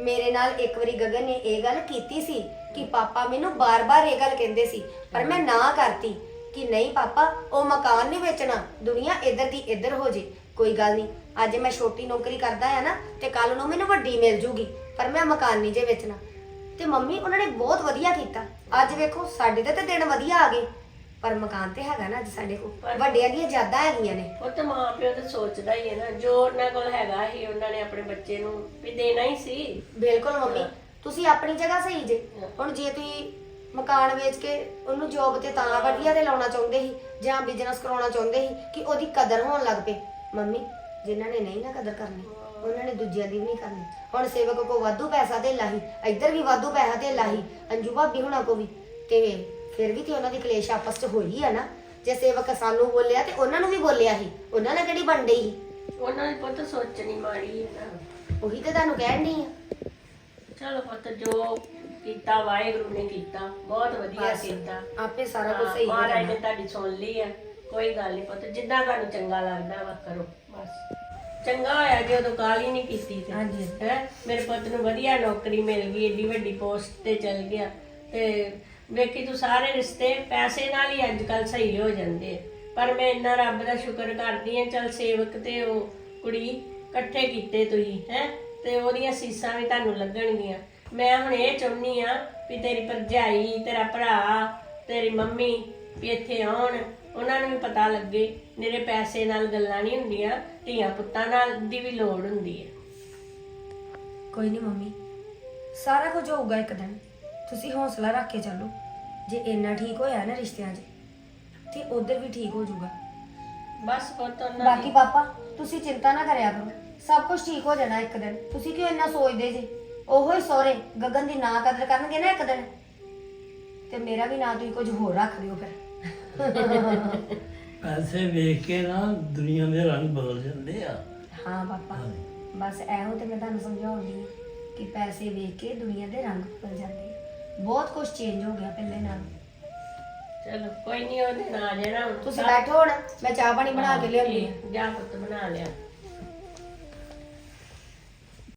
ਮੇਰੇ ਨਾਲ ਇੱਕ ਵਾਰੀ ਗਗਨ ਨੇ ਇਹ ਗੱਲ ਕੀਤੀ ਸੀ ਕਿ ਪਾਪਾ ਮੈਨੂੰ ਬਾਰ-ਬਾਰ ਇਹ ਗੱਲ ਕਹਿੰਦੇ ਸੀ, ਪਰ ਮੈਂ ਨਾ ਕਰਤੀ ਕਿ ਨਹੀਂ ਪਾਪਾ, ਉਹ ਮਕਾਨ ਨਹੀਂ ਵੇਚਣਾ, ਦੁਨੀਆ ਇੱਧਰ ਦੀ ਇੱਧਰ ਹੋ ਜੇ, ਕੋਈ ਗੱਲ ਨਹੀਂ, ਅੱਜ ਮੈਂ ਛੋਟੀ ਨੌਕਰੀ ਕਰਦਾ ਆ ਨਾ, ਤੇ ਕੱਲ ਨੂੰ ਮੈਨੂੰ ਵੱਡੀ ਮਿਲ ਜੂਗੀ, ਪਰ ਮੈਂ ਮਕਾਨ ਨਹੀਂ ਜੇ ਵੇਚਣਾ। ਤੇ ਮੰਮੀ, ਉਹਨਾਂ ਨੇ ਬਹੁਤ ਵਧੀਆ ਕੀਤਾ, ਅੱਜ ਵੇਖੋ, ਸਾਡੇ ਤੇ ਤਾਂ ਦਿਨ ਵਧੀਆ ਆ ਗਏ। ਪਰ ਮਕਾਨ ਤੇ ਹੈਗਾ ਨਾ ਅੱਜ ਸਾਡੇ ਕੋਲ। ਵੱਡਿਆਂ ਦੀਆਂ ਜ਼ਿਆਦਾ ਹੈਗੀਆਂ ਨੇ। ਉਹ ਤਾਂ ਮਾਂ ਪਿਓ ਤਾਂ ਸੋਚਦਾ ਹੀ ਹੈ ਨਾ ਜੋ ਉਹਨਾਂ ਕੋਲ ਹੈਗਾ ਹੀ ਉਹਨਾਂ ਨੇ ਆਪਣੇ ਬੱਚੇ ਨੂੰ ਵੀ ਦੇਣਾ ਹੀ ਸੀ। ਬਿਲਕੁਲ ਮੰਮੀ ਤੁਸੀਂ ਆਪਣੀ ਜਗ੍ਹਾ ਸਹੀ ਜੇ। ਹੁਣ ਜੇ ਤੁਸੀਂ ਮਕਾਨ ਵੇਚ ਕੇ ਉਹਨੂੰ ਜੋਬ ਤੇ ਤਾਂ ਵਧੀਆ ਤੇ ਲਾਉਣਾ ਚਾਹੁੰਦੇ ਸੀ ਜਾਂ ਬਿਜ਼ਨਸ ਕਰਾਉਣਾ ਚਾਹੁੰਦੇ ਸੀ ਕਿ ਉਹਦੀ ਕਦਰ ਹੋਣ ਲੱਗ ਪਏ। ਮੰਮੀ ਜਿਨ੍ਹਾਂ ਨੇ ਨਹੀਂ ਨਾ ਕਦਰ ਕਰਨੀ ਉਹਨਾਂ ਨੇ ਦੂਜਿਆਂ ਦੀ ਵੀ ਨਹੀਂ ਕਰਨੀ। ਹੁਣ ਸੇਵਕ ਕੋ ਵਾਧੂ ਪੈਸਾ ਤੇ ਲਾਹੀ ਇੱਧਰ ਵੀ ਵਾਧੂ ਪੈਸਾ ਤੇ ਲਾਹੀ ਅੰਜੂ ਭਾਬੀ ਹੁਣਾਂ ਕੋ ਵੀ। ਤੇ ਫਿਰ ਵੀ ਤੇ ਉਹਨਾਂ ਦੀ ਕਲੇਸ਼ ਆਪਸ ਚ ਹੋਈ ਆ ਨਾ। ਜੇ ਸੇਵਕ ਸਾਨੂੰ ਬੋਲਿਆ ਤੇ ਉਹਨਾਂ ਨੂੰ ਵੀ ਬੋਲਿਆ ਸੀ। ਉਹਨਾਂ ਨਾਲ ਕਿਹੜੀ ਬਣ ਡਈ ਸੀ? ਉਹਨਾਂ ਦੀ ਪੁੱਤ ਸੋਚਣੀ ਮਾੜੀ ਹੈ ਨਾ। ਉਹੀ ਤੇ ਤੁਹਾਨੂੰ ਕਹਿਣ ਡਈ ਆ। ਚਲੋ ਪੁੱਤ ਜੋ ਕੀਤਾ ਵਾਹਿਗੁਰੂ ਨੇ ਕੀਤਾ ਬਹੁਤ ਵਧੀਆ ਬਸ, ਕੀਤਾ। ਆਪੇ ਸਾਰਾ ਕੁਝ ਹਾਂ, ਸਹੀ ਹੋ ਮਹਾਰਾਜ ਨੇ ਜਾਣਾ ਤੁਹਾਡੀ ਸੁਣ ਲਈ ਆ। ਕੋਈ ਗੱਲ ਨਹੀਂ ਪੁੱਤ ਜਿੱਦਾਂ ਤੁਹਾਨੂੰ ਚੰਗਾ ਲੱਗਦਾ ਵਾ ਕਰੋ ਬਸ। ਚੰਗਾ ਹੋਇਆ ਜੇ ਉਦੋਂ ਕਾਲੀ ਨਹੀਂ ਕੀਤੀ ਤੇ। ਹਾਂਜੀ। ਹੈ ਮੇਰੇ ਪੁੱਤ ਨੂੰ ਵਧੀਆ ਨੌਕਰੀ ਮਿਲ ਗਈ ਏਡੀ ਵੱਡੀ ਪੋਸਟ ਤੇ ਚਲ ਗਿਆ। ਤੇ ਵੇਖੀ ਤੂੰ ਸਾਰੇ ਰਿਸ਼ਤੇ ਪੈਸੇ ਨਾਲ ਹੀ ਅੱਜ ਕੱਲ ਸਹੀ ਹੋ ਜਾਂਦੇ ਆ। ਪਰ ਮੈਂ ਇੰਨਾ ਰੱਬ ਦਾ ਸ਼ੁਕਰ ਕਰਦੀ ਆ ਚਲ ਸੇਵਕ ਤੇ ਉਹ ਕੁੜੀ ਇਕੱਠੇ ਕੀਤੇ ਤੁਸੀਂ, ਹੈ? ਤੇ ਉਹਦੀਆਂ ਸੀਸਾਂ ਵੀ ਤੁਹਾਨੂੰ ਲੱਗਣਗੀਆਂ। ਮੈਂ ਹੁਣ ਇਹ ਚਾਹੁੰਨੀ ਆ ਵੀ ਤੇਰੀ ਭਰਜਾਈ, ਤੇਰਾ ਭਰਾ, ਤੇਰੀ ਮੰਮੀ ਵੀ ਇੱਥੇ ਆਉਣ। ਉਹਨਾਂ ਨੂੰ ਵੀ ਪਤਾ ਲੱਗੇ, ਮੇਰੇ ਪੈਸੇ ਨਾਲ ਗੱਲਾਂ ਨਹੀਂ ਹੁੰਦੀਆਂ, ਧੀਆਂ ਪੁੱਤਾਂ ਨਾਲ ਦੀ ਵੀ ਲੋੜ ਹੁੰਦੀ ਹੈ। ਕੋਈ ਨਹੀਂ ਮੰਮੀ, ਸਾਰਾ ਕੁਝ ਹੋਊਗਾ ਇੱਕ ਦਿਨ। ਤੁਸੀਂ ਹੌਸਲਾ ਰੱਖ ਕੇ ਚੱਲੋ। ਜੇ ਇੰਨਾ ਠੀਕ ਹੋਇਆ ਨਾ ਰਿਸ਼ਤਿਆਂ 'ਚ ਤੇ ਉਧਰ ਵੀ ਠੀਕ ਹੋ ਜਾਊਗਾ। ਬਸ ਪੁੱਤ ਉਹਨਾਂ ਬਾਕੀ ਦੀ ਪਾਪਾ ਤੁਸੀਂ ਚਿੰਤਾ ਨਾ ਕਰਿਆ ਕਰੋ। ਸਭ ਕੁਝ ਠੀਕ ਹੋ ਜਾਣਾ ਇੱਕ ਦਿਨ। ਤੁਸੀਂ ਕਿਉਂ ਇੰਨਾ ਸੋਚਦੇ ਜੀ? ਉਹੋ ਹੀ ਸੋਰੇ ਗਗਨ ਦੀ ਨਾ ਕਦਰ ਕਰਨਗੇ ਨਾ ਇੱਕ ਦਿਨ। ਤੇ ਮੇਰਾ ਵੀ ਨਾਂ ਤੁਸੀਂ ਕੁਝ ਹੋਰ ਰੱਖ ਦਿਓ ਫਿਰ। ਪੈਸੇ ਵੇਖ ਕੇ ਨਾ ਦੁਨੀਆ ਦੇ ਰੰਗ ਬਦਲ ਜਾਂਦੇ ਆ। ਹਾਂ ਪਾਪਾ ਬਸ ਇਹੋ ਤੇ ਮੈਂ ਤੁਹਾਨੂੰ ਸਮਝਾਉਂਦੀ ਕਿ ਪੈਸੇ ਵੇਖ ਕੇ ਦੁਨੀਆ ਦੇ ਰੰਗ ਬਦਲ ਜਾਂਦੇ ਆ। ਬਹੁਤ ਕੁਝ ਚੇਂਜ ਹੋ ਗਿਆ ਪਹਿਲੇ ਨਾਲ। ਚਲੋ ਕੋਈ ਨਹੀਂ ਉਹਦੇ ਨਾਲ ਆ ਜਾਣਾ ਹੁਣ ਤੁਸੀਂ ਬੈਠੋ ਹੁਣ ਮੈਂ ਚਾਹ ਪਾਣੀ ਬਣਾ ਕੇ ਲਿਆਉਂਦੀ ਹਾਂ ਜਾ ਪੁੱਤ ਬਣਾ ਲਿਆ।